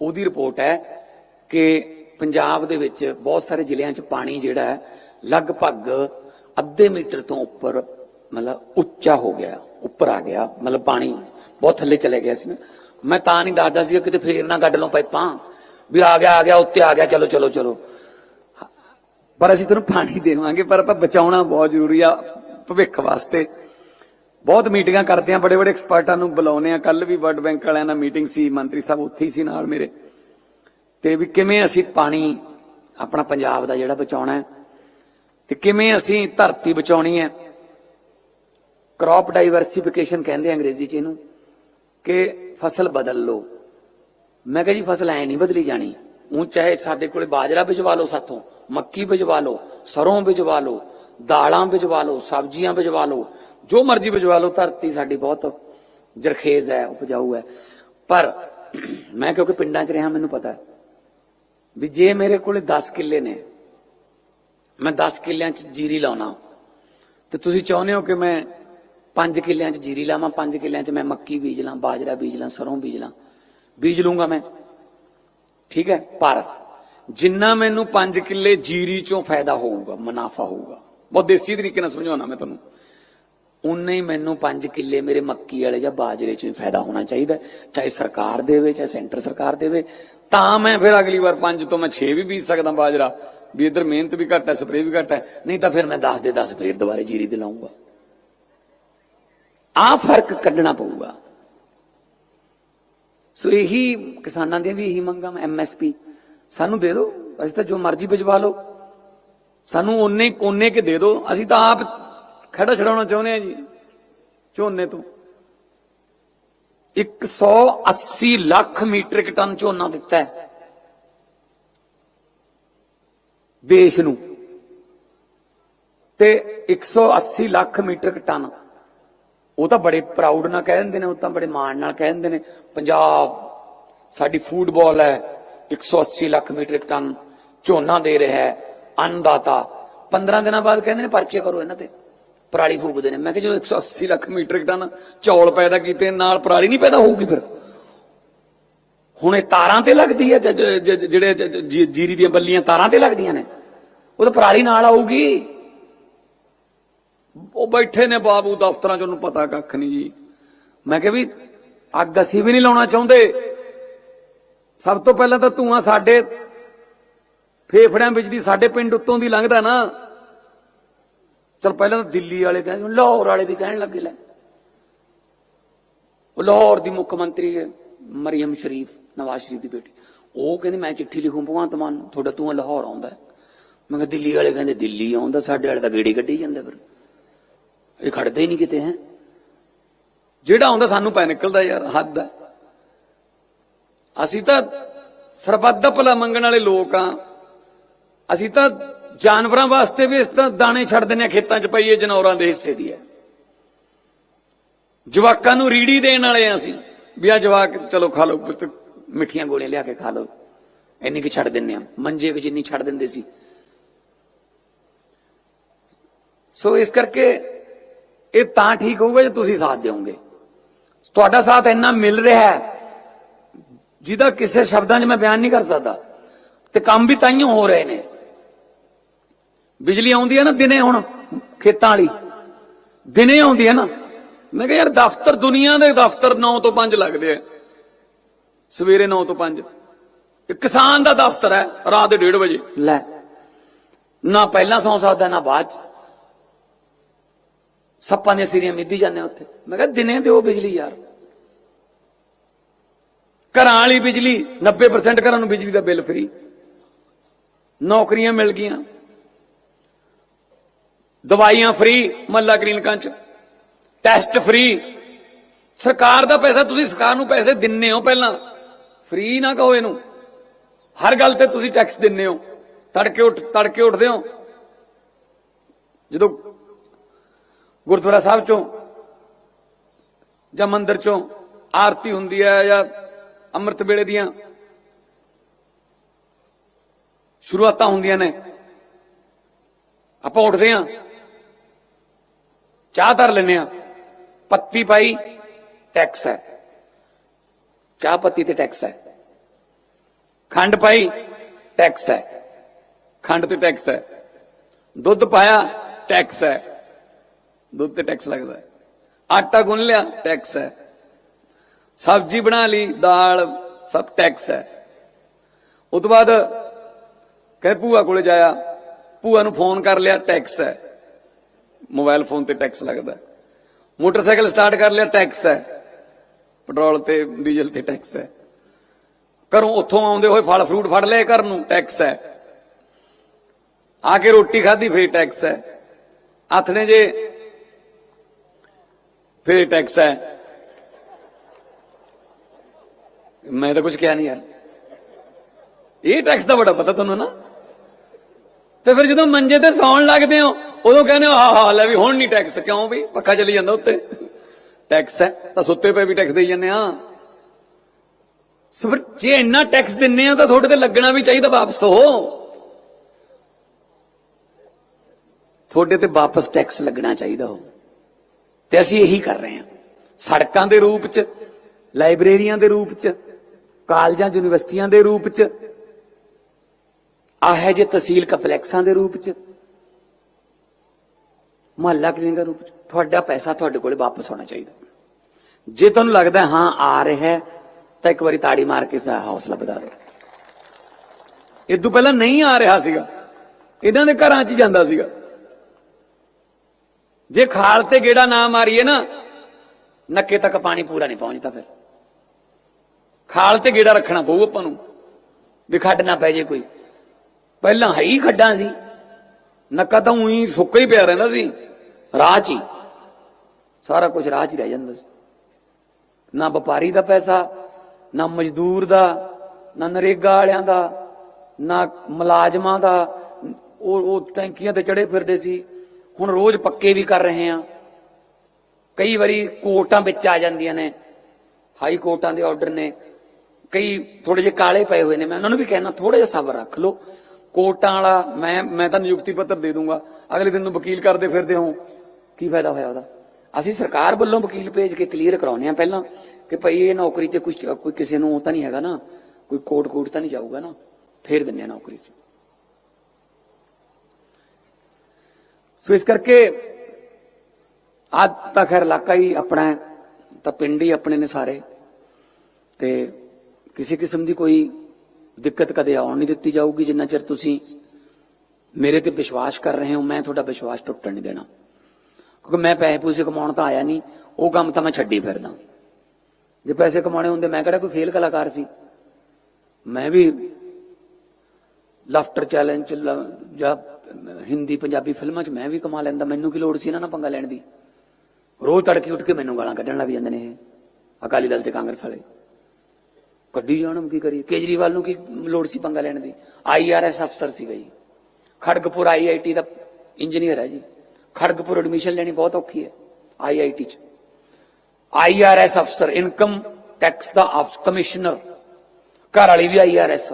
ਉਹਦੀ ਰਿਪੋਰਟ ਹੈ ਕਿ ਪੰਜਾਬ ਦੇ ਵਿੱਚ ਬਹੁਤ ਸਾਰੇ ਜ਼ਿਲ੍ਹਿਆਂ 'ਚ ਪਾਣੀ ਜਿਹੜਾ ਹੈ ਲਗਭਗ ਅੱਧੇ ਮੀਟਰ ਤੋਂ ਉੱਪਰ ਮਤਲਬ ਉੱਚਾ ਹੋ ਗਿਆ, ਉੱਪਰ ਆ ਗਿਆ, ਮਤਲਬ ਪਾਣੀ ਬਹੁਤ ਥੱਲੇ ਚਲੇ ਗਿਆ ਸੀ ਨਾ। ਮੈਂ ਤਾਂ ਨਹੀਂ ਦੱਸਦਾ ਸੀ ਕਿਤੇ ਫੇਰ ਨਾ ਕੱਢ ਲਓ ਪਾਈਪਾਂ, ਵੀ ਆ ਗਿਆ ਆ ਗਿਆ, ਉੱਤੇ ਆ ਗਿਆ, ਚਲੋ ਚਲੋ ਚਲੋ। ਪਰ ਅਸੀਂ ਤੁਹਾਨੂੰ ਪਾਣੀ ਦੇਵਾਂਗੇ, ਪਰ ਆਪਾਂ ਬਚਾਉਣਾ ਬਹੁਤ ਜ਼ਰੂਰੀ ਆ ਭਵਿੱਖ ਵਾਸਤੇ। ਬਹੁਤ ਮੀਟਿੰਗਾਂ ਕਰਦੇ ਆ ਬੜੇ ਬੜੇ ਐਕਸਪਰਟਾਂ ਨੂੰ ਬੁਲਾਉਨੇ ਆ। ਕੱਲ ਵੀ ਵਰਲਡ ਬੈਂਕ ਵਾਲਿਆਂ ਨਾਲ ਮੀਟਿੰਗ ਸੀ, ਮੰਤਰੀ ਸਾਹਿਬ ਉੱਥੇ ਹੀ ਸੀ ਨਾਲ ਮੇਰੇ। ਤੇ ਵੀ ਕਿਵੇਂ ਅਸੀਂ ਪਾਣੀ, ਆਪਣਾ ਪੰਜਾਬ ਦਾ ਜਿਹੜਾ ਬਚਾਉਣਾ ਹੈ, ਤੇ ਕਿਵੇਂ ਅਸੀਂ ਧਰਤੀ ਬਚਾਉਣੀ ਹੈ। ਕ੍ਰੌਪ ਡਾਈਵਰਸਿਫਿਕੇਸ਼ਨ ਕਹਿੰਦੇ ਅੰਗਰੇਜ਼ੀ ਚ ਇਹਨੂੰ, ਕਿ ਫਸਲ ਬਦਲ ਲਓ। ਮੈਂ ਕਿਹਾ ਜੀ, ਫਸਲ ਐ ਨਹੀਂ ਬਦਲੀ ਜਾਣੀ। ਉਹ ਚਾਹੇ ਸਾਡੇ ਕੋਲੇ ਬਾਜਰਾ ਬਿਜਵਾ ਲਓ ਸਾਥੋਂ, ਮੱਕੀ ਬਿਜਵਾ ਲਓ, ਸਰੋਂ ਬਿਜਵਾ ਲਓ, ਦਾਲਾਂ ਬਿਜਵਾ ਲਓ, ਸਬਜ਼ੀਆਂ ਬਿਜਵਾ ਲਓ, ਜੋ ਮਰਜ਼ੀ ਬਿਜਵਾ ਲਓ, ਧਰਤੀ ਸਾਡੀ ਬਹੁਤ ਜਰਖੇਜ਼ ਹੈ, ਉਪਜਾਊ ਹੈ। ਪਰ ਮੈਂ ਕਿਉਂਕਿ ਪਿੰਡਾਂ 'ਚ ਰਿਹਾ, ਮੈਨੂੰ ਪਤਾ ਵੀ ਜੇ ਮੇਰੇ ਕੋਲੇ 10 ਕਿੱਲੇ ਨੇ, ਮੈਂ 10 ਕਿੱਲਿਆਂ 'ਚ ਜੀਰੀ ਲਾਉਣਾ, ਤੇ ਤੁਸੀਂ ਚਾਹੁੰਦੇ ਹੋ ਕਿ ਮੈਂ 5 ਕਿੱਲਿਆਂ 'ਚ ਜੀਰੀ ਲਾਵਾਂ 5 ਕਿੱਲਿਆਂ 'ਚ ਮੈਂ ਮੱਕੀ ਬੀਜ ਲਾਂ, ਬਾਜਰਾ ਬੀਜ ਲਾਂ, ਸਰੋਂ ਬੀਜ ਲਾਂ, ਬੀਜ ਲੂੰਗਾ ਮੈਂ। ਠੀਕ ਹੈ? ਪਰ ਜਿੰਨਾ ਮੈਨੂੰ 5 ਕਿੱਲੇ ਜੀਰੀ 'ਚੋਂ ਫਾਇਦਾ ਹੋਊਗਾ, ਮੁਨਾਫਾ ਹੋਊਗਾ। ਬਹੁਤ ਦੇਸੀ ਤਰੀਕੇ ਨਾਲ ਸਮਝਾਉਣਾ ਮੈਂ ਤੁਹਾਨੂੰ। ਉਨੇ ਹੀ ਮੈਨੂੰ 5 ਕਿੱਲੇ ਮੇਰੇ ਮੱਕੀ ਵਾਲੇ ਜਾਂ ਬਾਜਰੇ 'ਚੋਂ ਹੀ ਫਾਇਦਾ ਹੋਣਾ ਚਾਹੀਦਾ ਚਾਹੇ ਸਰਕਾਰ ਦੇਵੇ, ਚਾਹੇ ਸੈਂਟਰ ਸਰਕਾਰ ਦੇਵੇ। ਤਾਂ ਮੈਂ ਫਿਰ ਅਗਲੀ ਵਾਰ 5 ਤੋਂ ਮੈਂ 6 ਵੀ ਬੀਜ ਸਕਦਾ ਬਾਜਰਾ। ਵੀ ਇਧਰ ਮਿਹਨਤ ਵੀ ਘੱਟ ਹੈ, ਸਪਰੇਅ ਵੀ ਘੱਟ ਹੈ। ਨਹੀਂ ਤਾਂ ਫਿਰ ਮੈਂ 10 ਦੇ 10 ਫੇਰ ਦੁਬਾਰੇ ਜੀਰੀ ਦੇ ਲਾਉਂਗਾ ਆ ਫ਼ਰਕ ਕੱਢਣਾ ਪਊਗਾ। ਸੋ ਇਹੀ ਕਿਸਾਨਾਂ ਦੀਆਂ ਵੀ ਇਹੀ ਮੰਗਾਂ ਐਮਐਸਪੀ ਸਾਨੂੰ ਦੇ ਦਿਓ, ਅਸੀਂ ਤਾਂ ਜੋ ਮਰਜ਼ੀ ਭਿਜਵਾ ਲਓ। ਸਾਨੂੰ ਉਹਨੇ ਕੋਨੇ ਕੇ ਦੇ ਦਿਓ। ਅਸੀਂ ਤਾਂ ਆਪ ਖੜਾ ਛਡਾਉਣਾ ਚਾਹੁੰਦੇ ਆ ਜੀ, ਝੋਨੇ ਤੋਂ। 180 ਲੱਖ ਮੀਟ੍ਰਿਕ ਟਨ ਝੋਨਾ ਦਿੱਤਾ ਹੈ। ਦੇਸ਼ ਨੂੰ। ਤੇ 180 ਲੱਖ ਮੀਟ੍ਰਿਕ ਟਨ। ਉਹ ਤਾਂ ਬੜੇ ਪ੍ਰਾਊਡ ਨਾਲ ਕਹਿ ਦਿੰਦੇ ਨੇ, ਉਹ ਤਾਂ ਬੜੇ ਮਾਣ ਨਾਲ ਕਹਿ ਦਿੰਦੇ ਨੇ। ਪੰਜਾਬ, ਸਾਡੀ ਫੂਟਬਾਲ ਹੈ 180 ਲੱਖ ਮੀਟ੍ਰਿਕ ਟਨ ਝੋਨਾ ਦੇ ਰਿਹਾ ਹੈ, ਅੰਨਦਾਤਾ। 15 ਦਿਨਾਂ ਬਾਅਦ ਕਹਿੰਦੇ ਨੇ ਪਰਚੇ ਕਰੋ ਇਹਨਾਂ ਤੇ। ਪਰਾਲੀ ਫੂਕਦੇ ਨੇ। ਮੈਂ ਕਿਹਾ ਜਦੋਂ 180 ਲੱਖ ਮੀਟ੍ਰਿਕ ਟਨ ਚੌਲ ਪੈਦਾ ਕੀਤੇ, ਨਾਲ ਪਰਾਲੀ ਨਹੀਂ ਪੈਦਾ ਹੋਊਗੀ ਫਿਰ? ਹੁਣ ਇਹ ਤਾਰਾਂ ਤੇ ਲੱਗਦੀ ਹੈ ਜਿਹੜੇ ਜੀਰੀ ਦੀਆਂ ਬੱਲੀਆਂ ਤਾਰਾਂ ਤੇ ਲੱਗਦੀਆਂ ਨੇ। ਉਹ ਤਾਂ ਪਰਾਲੀ ਨਾਲ ਆਊਗੀ। ਉਹ ਬੈਠੇ ਨੇ ਬਾਬੂ ਦਫ਼ਤਰਾਂ ਚ ਉਹਨੂੰ ਪਤਾ ਕੱਖ ਨਹੀਂ ਜੀ। ਮੈਂ ਕਿਹਾ ਵੀ ਅੱਗ ਅਸੀਂ ਵੀ ਨਹੀਂ ਲਾਉਣਾ ਚਾਹੁੰਦੇ। ਸਭ ਤੋਂ ਪਹਿਲਾਂ ਤਾਂ ਧੂਆਂ ਸਾਡੇ ਫੇਫੜਿਆਂ ਵਿੱਚ ਦੀ ਸਾਡੇ ਪਿੰਡ ਉੱਤੋਂ ਦੀ ਲੰਘਦਾ ਨਾ। ਚਲ ਪਹਿਲਾਂ ਤਾਂ ਦਿੱਲੀ ਵਾਲੇ ਕਹਿੰਦੇ ਲਾਹੌਰ ਵਾਲੇ ਵੀ ਕਹਿਣ ਲੱਗੇ ਲੈ। ਉਹ ਲਾਹੌਰ ਦੀ ਮੁੱਖ ਮੰਤਰੀ ਹੈ ਮਰੀਮ ਸ਼ਰੀਫ ਨਵਾਜ਼ ਸ਼ਰੀਫ ਦੀ ਬੇਟੀ। ਉਹ ਕਹਿੰਦੀ ਮੈਂ ਚਿੱਠੀ ਲਿਖੂ ਭਗਵੰਤ ਮਾਨ ਨੂੰ, ਤੁਹਾਡਾ ਤੂੰ ਲਾਹੌਰ ਆਉਂਦਾ ਮੈਂ ਕਿਹਾ ਦਿੱਲੀ ਵਾਲੇ ਕਹਿੰਦੇ ਦਿੱਲੀ ਆਉਂਦਾ ਸਾਡੇ ਵਾਲੇ ਤਾਂ ਗੇੜੀ ਕੱਢੀ ਜਾਂਦੇ ਫਿਰ। ਇਹ ਖੜਦੇ ਹੀ ਨਹੀਂ ਕਿਤੇ, ਹੈ। ਜਿਹੜਾ ਆਉਂਦਾ ਸਾਨੂੰ ਪੈ ਨਿਕਲਦਾ ਯਾਰ, ਹੱਦ ਹੈ ਅਸੀਂ ਤਾਂ ਸਰਬੱਤ ਦਾ ਭਲਾ ਮੰਗਣ ਵਾਲੇ ਲੋਕ ਆ। ਅਸੀਂ ਤਾਂ ਜਾਨਵਰਾਂ ਵਾਸਤੇ ਵੀ ਇਸ ਤਰ੍ਹਾਂ ਦਾਣੇ ਛੱਡ ਦਿੰਦੇ ਆ ਖੇਤਾਂ 'ਚ ਪਈਏ ਜਨੌਰਾਂ ਦੇ ਹਿੱਸੇ ਦੀ। ਹੈ ਜਵਾਕਾਂ ਨੂੰ ਰੀੜੀ ਦੇਣ ਵਾਲੇ ਆ ਅਸੀਂ। ਵੀ ਆ ਜਵਾਕ, ਚਲੋ ਖਾ ਲਓ, ਪੁੱਤ, ਮਿੱਠੀਆਂ ਗੋਲੀਆਂ ਲਿਆ ਕੇ ਖਾ ਲਓ। ਇੰਨੀ ਕਿ ਛੱਡ ਦਿੰਨੇ ਆ। ਮੰਜੇ ਵਿੱਚ ਜਿੰਨੀ ਛੱਡ ਦਿੰਦੇ ਸੀ। ਸੋ ਇਸ ਕਰਕੇ ਇਹ ਤਾਂ ਠੀਕ ਹੋਊਗਾ ਜੇ ਤੁਸੀਂ ਸਾਥ ਦਿਓਗੇ। ਤੁਹਾਡਾ ਸਾਥ ਇੰਨਾ ਮਿਲ ਰਿਹਾ ਹੈ ਜਿਹਦਾ ਕਿਸੇ ਸ਼ਬਦਾਂ 'ਚ ਮੈਂ ਬਿਆਨ ਨਹੀਂ ਕਰ ਸਕਦਾ। ਤੇ ਕੰਮ ਵੀ ਤਾਈਓ ਹੋ ਰਹੇ ਨੇ। ਬਿਜਲੀ ਆਉਂਦੀ ਹੈ ਨਾ ਦਿਨੇ ਹੁਣ ਖੇਤਾਂ ਵਾਲੀ। ਦਿਨੇ ਆਉਂਦੀ ਹੈ ਨਾ। ਮੈਂ ਕਿਹਾ ਯਾਰ ਦਫ਼ਤਰ ਦੁਨੀਆ ਦੇ ਦਫ਼ਤਰ 9 ਤੋਂ 5 ਲੱਗਦੇ ਆ। ਸਵੇਰੇ 9 ਤੋਂ 5 ਇਹ ਕਿਸਾਨ ਦਾ ਦਫ਼ਤਰ ਹੈ ਰਾਤ ਦੇ 1:30 ਵਜੇ। ਲੈ। ਨਾ ਪਹਿਲਾਂ ਸੌਂ ਸਕਦਾ ਨਾ ਬਾਅਦ ਚ। ਸੱਪਾਂ ਦੀਆਂ ਸਿਰੀਆਂ ਮਿੱਧੀ ਜਾਂਦੇ ਉੱਥੇ। ਮੈਂ ਕਿਹਾ, ਦਿਨੇ ਦਿਓ ਬਿਜਲੀ ਯਾਰ। ਘਰਾਂ ਵਾਲੀ ਬਿਜਲੀ 90% ਘਰਾਂ ਨੂੰ ਬਿਜਲੀ ਦਾ ਬਿੱਲ ਫ੍ਰੀ ਨੌਕਰੀਆਂ ਮਿਲ ਗਈਆਂ। ਦਵਾਈਆਂ ਫ੍ਰੀ ਮੱਲਾ ਕਲੀਨਿਕਾਂ ਚ। ਟੈਸਟ ਫ੍ਰੀ ਸਰਕਾਰ ਦਾ ਪੈਸਾ, ਤੁਸੀਂ ਸਰਕਾਰ ਨੂੰ ਪੈਸੇ ਦਿੰਨੇ ਹੋ ਪਹਿਲਾਂ। ਫ੍ਰੀ ਨਾ ਕਹੋ ਇਹਨੂੰ। ਹਰ ਗੱਲ ਤੇ ਤੁਸੀਂ ਟੈਕਸ ਦਿੰਨੇ ਹੋ। ਤੜਕੇ ਉੱਠ, ਤੜਕੇ ਉੱਠਦੇ ਹੋ। ਜਦੋਂ ਗੁਰਦੁਆਰਾ ਸਾਹਿਬ ਚੋਂ ਜਾਂ ਮੰਦਿਰ ਚੋਂ ਆਰਤੀ ਹੁੰਦੀ ਹੈ ਜਾਂ ਅੰਮ੍ਰਿਤ ਵੇਲੇ ਦੀਆਂ ਸ਼ੁਰੂਆਤਾਂ ਹੁੰਦੀਆਂ ਨੇ। ਆਪਾਂ ਉੱਠਦੇ ਆਂ ਚਾਹ ਧਰ ਲੈਨੇ ਆ ਪੱਤੀ ਪਾਈ, ਟੈਕਸ ਹੈ। ਚਾਹ ਪੱਤੀ ਤੇ ਟੈਕਸ ਹੈ। ਖੰਡ ਪਾਈ, ਟੈਕਸ ਹੈ। ਖੰਡ ਤੇ ਟੈਕਸ ਹੈ। ਦੁੱਧ ਪਾਇਆ, ਟੈਕਸ ਹੈ। ਦੁੱਧ ਤੇ ਟੈਕਸ ਲੱਗਦਾ ਆਟਾ ਗੁੰਨ ਲਿਆ ਟੈਕਸ ਹੈ। ਸਬਜ਼ੀ ਬਣਾ ਲਈ, ਦਾਲ, ਸਭ ਟੈਕਸ ਹੈ। ਉਸ ਤੋਂ ਬਾਅਦ ਕਹੇ ਭੂਆ ਕੋਲੇ ਜਾਇਆ, ਭੂਆ ਨੂੰ ਫੋਨ ਕਰ ਲਿਆ ਟੈਕਸ ਹੈ। ਮੋਬਾਈਲ ਫੋਨ ਤੇ ਟੈਕਸ ਲੱਗਦਾ ਮੋਟਰਸਾਈਕਲ ਸਟਾਰਟ ਕਰ ਲਿਆ ਟੈਕਸ ਹੈ। ਪੈਟਰੋਲ ਤੇ, ਡੀਜ਼ਲ ਤੇ ਟੈਕਸ ਹੈ। ਘਰੋਂ ਉੱਥੋਂ ਆਉਂਦੇ ਹੋਏ ਫਲ ਫਰੂਟ ਫੜ ਲਏ ਘਰ ਨੂੰ ਟੈਕਸ ਹੈ। ਆ ਕੇ ਰੋਟੀ ਖਾਧੀ, ਫੇਰ ਟੈਕਸ ਹੈ। ਹੱਥ ਨੇ ਜੇ ਫਿਰ ਟੈਕਸ ਹੈ। ਮੈਂ ਤਾਂ ਕੁਝ ਕਿਹਾ ਨਹੀਂ ਯਾਰ। ਇਹ ਟੈਕਸ ਦਾ ਬੜਾ ਪਤਾ ਤੁਹਾਨੂੰ ਨਾ। ਤੇ ਫਿਰ ਜਦੋਂ ਮੰਜੇ ਤੇ ਸੌਣ ਲੱਗਦੇ ਹੋ, ਉਦੋਂ ਕਹਿੰਦੇ ਹੋ, ਆਹ ਹਾਲ ਹੈ ਵੀ ਹੁਣ ਨਹੀਂ ਟੈਕਸ ਕਿਉਂ ਵੀ? ਪੱਖਾ ਚੱਲੀ ਜਾਂਦਾ ਉੱਤੇ। ਟੈਕਸ ਹੈ, ਤਾਂ ਸੁੱਤੇ ਪਏ ਵੀ ਟੈਕਸ ਦੇਈ ਜਾਂਦੇ ਆ ਸੋ ਜੇ ਇੰਨਾ ਟੈਕਸ ਦਿੰਨੇ ਆ ਤਾਂ ਤੁਹਾਡੇ ਤੇ ਲੱਗਣਾ ਵੀ ਚਾਹੀਦਾ ਵਾਪਸ ਹੋ ਤੁਹਾਡੇ ਤੇ ਵਾਪਸ ਟੈਕਸ ਲੱਗਣਾ ਚਾਹੀਦਾ ਹੋ ਤੇ ਅਸੀਂ ਇਹੀ ਕਰ ਰਹੇ ਹਾਂ। ਸੜਕਾਂ ਦੇ ਰੂਪ ਚ ਲਾਇਬ੍ਰੇਰੀਆਂ ਦੇ ਰੂਪ ਚ ਕਾਲਜਾਂ ਯੂਨੀਵਰਸਿਟੀਆਂ ਦੇ ਰੂਪ ਚ ਆਹੇ ਜੇ ਤਹਿਸੀਲ ਕੰਪਲੈਕਸਾਂ ਦੇ ਰੂਪ ਚ ਮੁਹੱਲਾ ਕਲੀਨਿਕ ਰੂਪ ਚ ਤੁਹਾਡਾ ਪੈਸਾ ਤੁਹਾਡੇ ਕੋਲੇ ਵਾਪਸ ਆਉਣਾ ਚਾਹੀਦਾ। ਜੇ ਤੁਹਾਨੂੰ ਲੱਗਦਾ ਹਾਂ ਆ ਰਿਹਾ ਹੈ, ਤਾਂ ਇੱਕ ਵਾਰੀ ਤਾੜੀ ਮਾਰ ਕੇ ਸਾ ਹੌਸਲਾ ਵਧਾ ਦਿਓ। ਇਹ ਤੋਂ ਪਹਿਲਾਂ ਨਹੀਂ ਆ ਰਿਹਾ ਸੀਗਾ। ਇਹਨਾਂ ਦੇ ਘਰਾਂ 'ਚ ਜਾਂਦਾ ਸੀਗਾ। ਜੇ ਖਾਲ ਤੇ ਗੇੜਾ ਨਾ ਮਾਰੀਏ ਨਾ, ਨੱਕੇ ਤੱਕ ਪਾਣੀ ਪੂਰਾ ਨਹੀਂ ਪਹੁੰਚਦਾ ਫਿਰ। ਖਾਲ ਤੇ ਗੇੜਾ ਰੱਖਣਾ ਪਊ ਆਪਾਂ ਨੂੰ, ਵੀ ਖੱਡ ਨਾ ਪੈ ਜੇ ਕੋਈ। ਪਹਿਲਾਂ ਹੈ ਹੀ ਖੱਡਾਂ ਸੀ। ਨੱਕਾ ਤਾਂ ਉਹੀ ਸੁੱਕਾ ਹੀ ਪਿਆ ਰਹਿੰਦਾ ਸੀ। ਰਾਹ 'ਚ ਹੀ। ਸਾਰਾ ਕੁਝ ਰਾਹ 'ਚ ਹੀ ਰਹਿ ਜਾਂਦਾ ਸੀ। ਨਾ ਵਪਾਰੀ ਦਾ ਪੈਸਾ, ਨਾ ਮਜ਼ਦੂਰ ਦਾ, ਨਾ ਨਰੇਗਾ ਵਾਲਿਆਂ ਦਾ, ਨਾ ਮੁਲਾਜ਼ਮਾਂ ਦਾ। ਉਹ ਉਹ ਟੈਂਕੀਆਂ ਤੇ ਚੜੇ ਫਿਰਦੇ ਸੀ। ਹੁਣ ਰੋਜ਼ ਪੱਕੇ ਵੀ ਕਰ ਰਹੇ ਆ ਕਈ ਵਾਰੀ ਕੋਰਟਾਂ ਵਿੱਚ ਆ ਜਾਂਦੀਆਂ ਨੇ, ਹਾਈ ਕੋਰਟਾਂ ਦੇ ਆਰਡਰ ਨੇ। ਕਈ ਥੋੜੇ ਜਿਹੇ ਕਾਲੇ ਪਏ ਹੋਏ ਨੇ, ਮੈਂ ਉਹਨਾਂ ਨੂੰ ਵੀ ਕਹਿਣਾ ਥੋੜਾ ਜਿਹਾ ਸਬਰ ਰੱਖ ਲਓ। ਕੋਰਟਾਂ ਵਾਲਾ, ਮੈਂ ਮੈਂ ਤਾਂ ਨਿਯੁਕਤੀ ਪੱਤਰ ਦੇ ਦੂੰਗਾ। ਅਗਲੇ ਦਿਨ ਨੂੰ ਵਕੀਲ ਕਰਦੇ ਫਿਰਦੇ ਹੋ ਕੀ ਫਾਇਦਾ ਹੋਇਆ ਉਹਦਾ? ਅਸੀਂ ਸਰਕਾਰ ਵੱਲੋਂ ਵਕੀਲ ਭੇਜ ਕੇ ਕਲੀਅਰ ਕਰਾਉਨੇ ਆ ਪਹਿਲਾਂ ਕਿ ਭਈ ਇਹ ਨੌਕਰੀ ਤੇ ਕੁਝ ਕੋਈ ਕਿਸੇ ਨੂੰ ਉਹ ਤਾਂ ਨਹੀਂ ਹੈਗਾ ਨਾ। ਕੋਈ ਕੋਟ ਕੋਰਟ ਤਾਂ ਨਹੀਂ ਜਾਊਗਾ ਨਾ। ਫੇਰ ਦਿੰਨੇ ਆ ਨੌਕਰੀ ਸੀ ਸੋ ਇਸ ਕਰਕੇ ਅੱਜ ਤਾਂ ਖੈਰ ਇਲਾਕਾ ਹੀ ਆਪਣਾ ਤਾਂ ਪਿੰਡ ਹੀ ਆਪਣੇ ਨੇ ਸਾਰੇ। ਤੇ ਕਿਸੇ ਕਿਸਮ ਦੀ ਕੋਈ ਦਿੱਕਤ ਕਦੇ ਆਉਣ ਨਹੀਂ ਦਿੱਤੀ ਜਾਊਗੀ, ਜਿੰਨਾ ਚਿਰ ਤੁਸੀਂ ਮੇਰੇ ਤੇ ਵਿਸ਼ਵਾਸ ਕਰ ਰਹੇ ਹੋ, ਮੈਂ ਤੁਹਾਡਾ ਵਿਸ਼ਵਾਸ ਟੁੱਟਣ ਨਹੀਂ ਦੇਣਾ। ਕਿਉਂਕਿ ਮੈਂ ਪੈਸੇ ਪੂਸੇ ਕਮਾਉਣ ਤਾਂ ਆਇਆ ਨਹੀਂ, ਉਹ ਕੰਮ ਤਾਂ ਮੈਂ ਛੱਡੀ ਫਿਰਦਾ। ਜੇ ਪੈਸੇ ਕਮਾਉਣੇ ਹੁੰਦੇ, ਮੈਂ ਕਿਹੜਾ ਕੋਈ ਫੇਲ ਕਲਾਕਾਰ ਸੀ? ਮੈਂ ਵੀ ਲਾਫਟਰ ਚੈਲੰਜ ਜਾਂ ਹਿੰਦੀ ਪੰਜਾਬੀ ਫਿਲਮਾਂ 'ਚ ਮੈਂ ਵੀ ਕਮਾ ਲੈਂਦਾ, ਮੈਨੂੰ ਕੀ ਲੋੜ ਸੀ ਇਹਨਾਂ ਨਾਲ ਪੰਗਾ ਲੈਣ ਦੀ? ਰੋਜ਼ ਤੜਕੇ ਉੱਠ ਕੇ ਮੈਨੂੰ ਗਾਲਾਂ ਕੱਢਣ ਲੱਗ ਜਾਂਦੇ ਨੇ ਇਹ, ਅਕਾਲੀ ਦਲ ਤੇ ਕਾਂਗਰਸ ਵਾਲੇ। ਕੱਢੀ ਜਾਣ ਕੀ ਕਰੀਏ? ਕੇਜਰੀਵਾਲ ਨੂੰ ਕੀ ਲੋੜ ਸੀ ਪੰਗਾ ਲੈਣ ਦੀ? ਆਈਆਰਐਸ ਅਫਸਰ ਸੀ ਗਈ ਖੜਗਪੁਰ ਆਈਆਈਟੀ ਦਾ ਇੰਜੀਨੀਅਰ ਹੈ ਜੀ। ਖੜਗਪੁਰ ਐਡਮਿਸ਼ਨ ਲੈਣੀ ਬਹੁਤ ਔਖੀ ਹੈ ਆਈਆਈਟੀ ਚ। ਆਈਆਰਐਸ ਅਫਸਰ, ਇਨਕਮ ਟੈਕਸ ਦਾ ਅਫ- ਕਮਿਸ਼ਨਰ। ਘਰ ਵਾਲੀ ਵੀ ਆਈਆਰਐਸ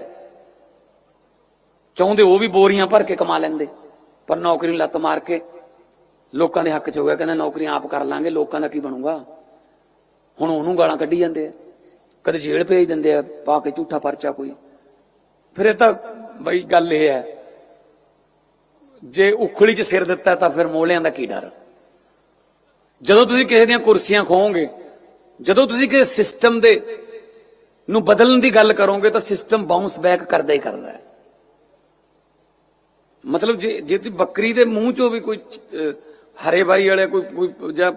ਚਾਹੁੰਦੇ ਉਹ ਵੀ ਬੋਰੀਆਂ ਭਰ ਕੇ ਕਮਾ ਲੈਂਦੇ। ਪਰ ਨੌਕਰੀ ਨੂੰ ਲੱਤ ਮਾਰ ਕੇ ਲੋਕਾਂ ਦੇ ਹੱਕ ਚ ਹੋ ਗਿਆ। ਕਹਿੰਦਾ ਨੌਕਰੀਆਂ ਆਪ ਕਰ ਲਾਂਗੇ, ਲੋਕਾਂ ਦਾ ਕੀ ਬਣੂਗਾ? ਹੁਣ ਉਹਨੂੰ ਗਾਲਾਂ ਕੱਢੀ ਜਾਂਦੇ ਆ। ਕਦੇ ਜੇਲ੍ਹ ਭੇਜ ਦਿੰਦੇ ਆ, ਪਾ ਕੇ ਝੂਠਾ ਪਰਚਾ ਕੋਈ। ਫਿਰ ਇਹ ਤਾਂ ਬਈ ਗੱਲ ਇਹ ਹੈ। ਜੇ ਉਖਲੀ 'ਚ ਸਿਰ ਦਿੱਤਾ ਤਾਂ ਫਿਰ ਮੋਹਲਿਆਂ ਦਾ ਕੀ ਡਰ? ਜਦੋਂ ਤੁਸੀਂ ਕਿਸੇ ਦੀਆਂ ਕੁਰਸੀਆਂ ਖੋਹੋਗੇ, ਜਦੋਂ ਤੁਸੀਂ ਕਿਸੇ ਸਿਸਟਮ ਦੇ ਨੂੰ ਬਦਲਣ ਦੀ ਗੱਲ ਕਰੋਗੇ ਤਾਂ ਸਿਸਟਮ ਬਾਉਂਸ ਬੈਕ ਕਰਦਾ ਹੀ ਕਰਦਾ ਹੈ। ਮਤਲਬ ਜੇ ਜੇ ਤੁਸੀਂ ਬੱਕਰੀ ਦੇ ਮੂੰਹ ਚੋਂ ਵੀ ਕੋਈ ਹਰੇ ਬਾਈ ਵਾਲੇ ਕੋਈ ਕੋਈ, ਜਾਂ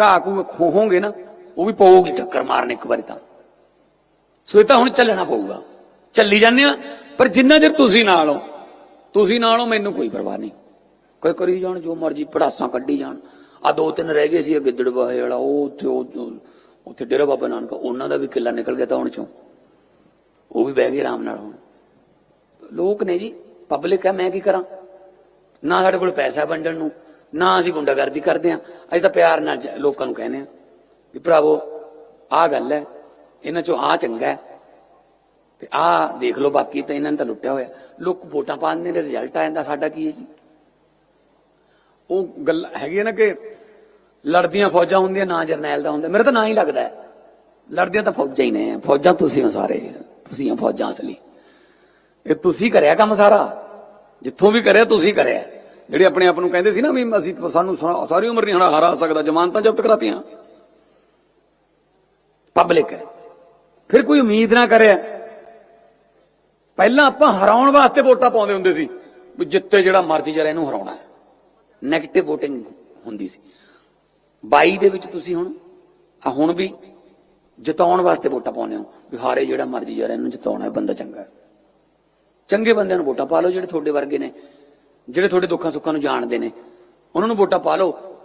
ਘਾਹ ਕੋ ਖੋਹੋਗੇ ਨਾ, ਉਹ ਵੀ ਪਊਗੀ ਟੱਕਰ ਮਾਰਨ ਇੱਕ ਵਾਰੀ ਤਾਂ। ਸੋ ਇਹ ਤਾਂ ਹੁਣ ਚੱਲਣਾ ਪਊਗਾ। ਚੱਲੀ ਜਾਂਦੇ ਆ ਪਰ ਜਿੰਨਾ ਚਿਰ ਤੁਸੀਂ ਨਾਲ ਹੋ, ਤੁਸੀਂ ਨਾਲ ਹੋ, ਮੈਨੂੰ ਕੋਈ ਪਰਵਾਹ ਨਹੀਂ। ਕੋਈ ਕਰੀ ਜਾਣ, ਜੋ ਮਰਜ਼ੀ ਪੜਾਸਾਂ ਕੱਢੀ ਜਾਣ। ਆ ਦੋ ਤਿੰਨ ਰਹਿ ਗਏ ਸੀ ਗਿੱਦੜਵਾਹੇ ਵਾਲਾ, ਉਹ ਉੱਥੇ ਉਹ- ਉੱਥੇ ਡੇਰਾ ਬਾਬਾ ਨਾਨਕ, ਉਹਨਾਂ ਦਾ ਵੀ ਕਿੱਲਾ ਨਿਕਲ ਗਿਆ ਤਾਂ ਹੁਣ ਚੋਂ। ਉਹ ਵੀ ਬਹਿ ਗਏ ਆਰਾਮ ਨਾਲ ਹੁਣ। ਲੋਕ ਨੇ ਜੀ। ਪਬਲਿਕ ਹੈ, ਮੈਂ ਕੀ ਕਰਾਂ? ਨਾ ਸਾਡੇ ਕੋਲ ਪੈਸਾ ਵੰਡਣ ਨੂੰ, ਨਾ ਅਸੀਂ ਗੁੰਡਾਗਰਦੀ ਕਰਦੇ ਆ ਅਸੀਂ ਤਾਂ ਪਿਆਰ ਨਾਲ ਲੋਕਾਂ ਨੂੰ ਕਹਿੰਦੇ ਆ ਵੀ ਭਰਾਵੋ, ਆਹ ਗੱਲ ਹੈ, ਇਹਨਾਂ ਚੋਂ ਆ ਚੰਗਾ ਹੈ। ਤੇ ਆਹ ਦੇਖ ਲਓ ਬਾਕੀ ਤਾਂ ਇਹਨਾਂ ਨੇ ਤਾਂ ਲੁੱਟਿਆ ਹੋਇਆ। ਲੋਕ ਵੋਟਾਂ ਪਾਉਂਦੇ ਨੇ ਰਿਜ਼ਲਟ ਆ ਜਾਂਦਾ, ਸਾਡਾ ਕੀ ਹੈ ਜੀ? ਉਹ ਗੱਲ ਹੈਗੀ ਨਾ ਕਿ ਲੜਦੀਆਂ ਫੌਜਾਂ ਹੁੰਦੀਆਂ, ਨਾ ਜਰਨੈਲ ਦਾ ਹੁੰਦਾ। ਮੇਰਾ ਤਾਂ ਨਾ ਹੀ ਲੱਗਦਾ ਹੈ। ਲੜਦੀਆਂ ਤਾਂ ਫੌਜਾਂ ਹੀ ਨੇ, ਫੌਜਾਂ ਤੁਸੀਂ ਹੋ ਸਾਰੇ, ਤੁਸੀਂ ਹੋ ਫੌਜਾਂ ਅਸਲੀ। ਇਹ ਤੁਸੀਂ ਕਰਿਆ ਕੰਮ ਸਾਰਾ? ਜਿੱਥੋਂ ਵੀ ਕਰਿਆ, ਤੁਸੀਂ ਕਰਿਆ। ਜਿਹੜੇ ਆਪਣੇ ਆਪ ਨੂੰ ਕਹਿੰਦੇ ਸੀ ਨਾ ਵੀ ਅਸੀਂ ਸਾਨੂੰ ਸਾਰੀ ਉਮਰ ਨਹੀਂ ਹਰਾ ਹਰਾ ਸਕਦਾ, ਜ਼ਮਾਨਤਾਂ ਜ਼ਬਤ ਕਰਾਤੀਆਂ। ਪਬਲਿਕ ਹੈ। ਫਿਰ ਕੋਈ ਉਮੀਦ ਨਾ ਕਰਿਆ। ਪਹਿਲਾਂ ਆਪਾਂ ਹਰਾਉਣ ਵਾਸਤੇ ਵੋਟਾਂ ਪਾਉਂਦੇ ਹੁੰਦੇ ਸੀ। ਵੀ ਜਿੱਤੇ ਜਿਹੜਾ ਮਰਜ਼ੀ ਜਰਾ ਇਹਨੂੰ ਹਰਾਉਣਾ ਹੈ। 네ਗੇਟਿਵ VOTING ਹੁੰਦੀ ਸੀ। 22 ਦੇ ਵਿੱਚ ਤੁਸੀਂ ਹੁਣ ਆ ਹੁਣ ਵੀ ਜਿਤਾਉਣ ਵਾਸਤੇ ਵੋਟਾਂ ਪਾਉਂਦੇ ਹੋ। ਵੀ ਹਾਰੇ ਜਿਹੜਾ ਮਰਜ਼ੀ ਜਰਾ ਇਹਨੂੰ ਜਿਤਾਉਣਾ ਹੈ ਬੰਦਾ ਚੰਗਾ ਹੈ। ਚੰਗੇ ਬੰਦਿਆਂ ਨੂੰ ਵੋਟਾਂ ਪਾ ਲਓ ਜਿਹੜੇ ਤੁਹਾਡੇ ਵਰਗੇ ਨੇ, ਜਿਹੜੇ ਤੁਹਾਡੇ ਦੁੱਖਾਂ ਸੁੱਖਾਂ ਨੂੰ ਜਾਣਦੇ ਨੇ। ਉਹਨਾਂ ਨੂੰ ਵੋਟਾਂ ਪਾ ਲਓ।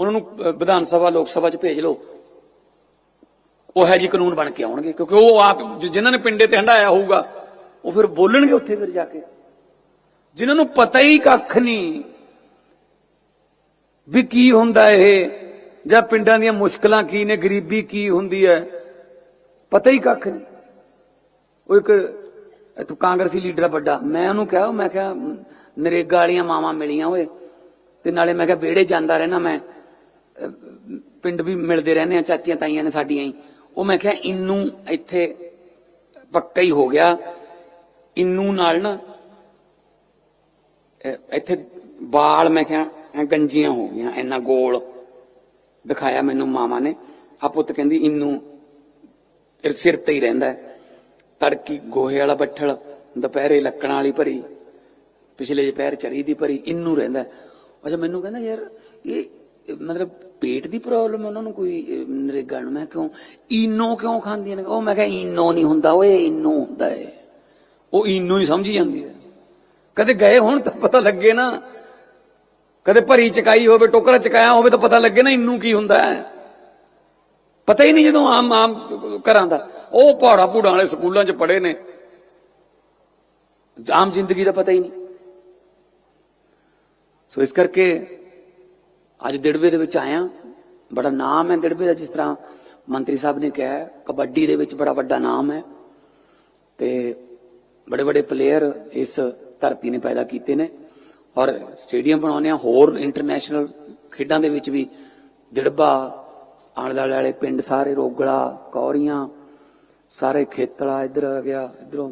ਉਹਨਾਂ ਨੂੰ ਵਿਧਾਨ ਸਭਾ, ਲੋਕ ਸਭਾ 'ਚ ਭੇਜ ਲਓ। ਉਹ ਹੈ ਜੀ ਕਾਨੂੰਨ ਬਣ ਕੇ ਆਉਣਗੇ, ਕਿਉਂਕਿ ਉਹ ਆਪ, ਜ- ਜਿਨ੍ਹਾਂ ਨੇ ਪਿੰਡੇ ਤੇ ਹੰਡਾਇਆ ਹੋਊਗਾ, ਉਹ ਫਿਰ ਬੋਲਣਗੇ ਉੱਥੇ ਫਿਰ ਜਾ ਕੇ। ਜਿਨ੍ਹਾਂ ਨੂੰ ਪਤਾ ਹੀ ਕੱਖ ਨਹੀਂ ਵੀ ਕੀ ਹੁੰਦਾ ਇਹ, ਜਾਂ ਪਿੰਡਾਂ ਦੀਆਂ ਮੁਸ਼ਕਲਾਂ ਕੀ ਨੇ, ਗਰੀਬੀ ਕੀ ਹੁੰਦੀ ਹੈ, ਪਤਾ ਹੀ ਕੱਖ ਨਹੀਂ। ਉਹ ਇੱਕ ਤੂੰ ਕਾਂਗਰਸੀ ਲੀਡਰ ਵੱਡਾ। ਮੈਂ ਉਹਨੂੰ ਕਿਹਾ ਮੈਂ ਕਿਹਾ, ਨਰੇਗਾ ਵਾਲੀਆਂ ਮਾਵਾਂ ਮਿਲੀਆਂ ਓਏ। ਤੇ ਨਾਲੇ ਮੈਂ ਕਿਹਾ, ਵਿਹੜੇ ਜਾਂਦਾ ਰਹਿਣਾ ਮੈਂ। ਪਿੰਡ ਵੀ ਮਿਲਦੇ ਰਹਿੰਦੇ ਆ, ਚਾਚੀਆਂ ਤਾਈਆਂ ਨੇ ਸਾਡੀਆਂ ਹੀ। ਉਹ ਮੈਂ ਕਿਹਾ, ਇਨੂੰ ਇੱਥੇ ਪੱਕਾ ਹੀ ਹੋ ਗਿਆ। ਇਨੂੰ ਨਾਲ ਨਾ ਇੱਥੇ ਵਾਲ ਮੈਂ ਕਿਹਾ ਗੰਜੀਆਂ ਹੋ ਗਈਆਂ, ਇੰਨਾ ਗੋਲ ਦਿਖਾਇਆ ਮੈਨੂੰ ਮਾਮਾ ਨੇ। ਆ ਪੁੱਤ ਕਹਿੰਦੀ, ਇਨੂੰ ਸਿਰ ਤੇ ਹੀ ਰਹਿੰਦਾ। ਹੈ। ਤੜਕੀ ਗੋਹੇ ਵਾਲਾ ਬੱਠਲ, ਦੁਪਹਿਰੇ ਲੱਕੜਾਂ ਵਾਲੀ ਭਰੀ, ਪਿਛਲੇ ਦੁਪਹਿਰ ਚਰੀ ਦੀ ਭਰੀ, ਇੰਨੂ ਰਹਿੰਦਾ। ਅੱਛਾ, ਮੈਨੂੰ ਕਹਿੰਦਾ ਯਾਰ, ਇਹ ਮਤਲਬ ਪੇਟ ਦੀ ਪ੍ਰੋਬਲਮ ਉਹਨਾਂ ਨੂੰ ਕੋਈ ਨਰੇਗਾ ਨੂੰ। ਮੈਂ ਕਿਉਂ? ਇਨੋ ਕਿਉਂ ਖਾਂਦੀਆਂ ਨੇ? ਉਹ ਮੈਂ ਕਿਹਾ ਇਨੋ ਨਹੀਂ ਹੁੰਦਾ ਓਏ ਇਨੋ ਹੁੰਦਾ ਏ। ਉਹ ਇਨੋ ਹੀ ਸਮਝੀ ਜਾਂਦੀ ਹੈ। ਕਦੇ ਗਏ ਹੁਣ ਤਾਂ ਪਤਾ ਲੱਗੇ ਨਾ। ਕਦੇ ਭਰੀ ਚਕਾਈ ਹੋਵੇ, ਟੋਕਰਾ ਚਕਾਇਆ ਹੋਵੇ ਤਾਂ ਪਤਾ ਲੱਗੇ ਨਾ ਇੰਨੂ ਕੀ ਹੁੰਦਾ ਹੈ। ਪਤਾ ਹੀ ਨਹੀਂ ਜਦੋਂ ਆਮ ਆਮ ਘਰਾਂ ਦਾ। ਉਹ ਪਹਾੜਾ ਪੂੜਾਂ ਵਾਲੇ ਸਕੂਲਾਂ 'ਚ ਪੜ੍ਹੇ ਨੇ। ਆਮ ਜ਼ਿੰਦਗੀ ਦਾ ਪਤਾ ਹੀ ਨਹੀਂ। ਸੋ ਇਸ ਕਰਕੇ ਅੱਜ ਦਿੜਵੇ ਦੇ ਵਿੱਚ ਆਇਆ। ਬੜਾ ਨਾਮ ਹੈ ਦਿੜਵੇ ਦਾ, ਜਿਸ ਤਰ੍ਹਾਂ ਮੰਤਰੀ ਸਾਹਿਬ ਨੇ ਕਿਹਾ ਕਬੱਡੀ ਦੇ ਵਿੱਚ ਬੜਾ ਵੱਡਾ ਨਾਮ ਹੈ। ਤੇ ਬੜੇ ਬੜੇ ਪਲੇਅਰ ਇਸ ਧਰਤੀ ਨੇ ਪੈਦਾ ਕੀਤੇ ਨੇ। ਔਰ ਸਟੇਡੀਅਮ ਬਣਾਉਂਦੇ ਆ ਹੋਰ ਇੰਟਰਨੈਸ਼ਨਲ ਖੇਡਾਂ ਦੇ ਵਿੱਚ ਵੀ ਦਿੜਬਾ ਆਲੇ ਦੁਆਲੇ ਵਾਲੇ ਪਿੰਡ ਸਾਰੇ ਰੋਗੜਾ ਕੌਰੀਆਂ ਸਾਰੇ ਖੇਤਲਾ ਇੱਧਰ ਆ ਗਿਆ ਇਧਰੋਂ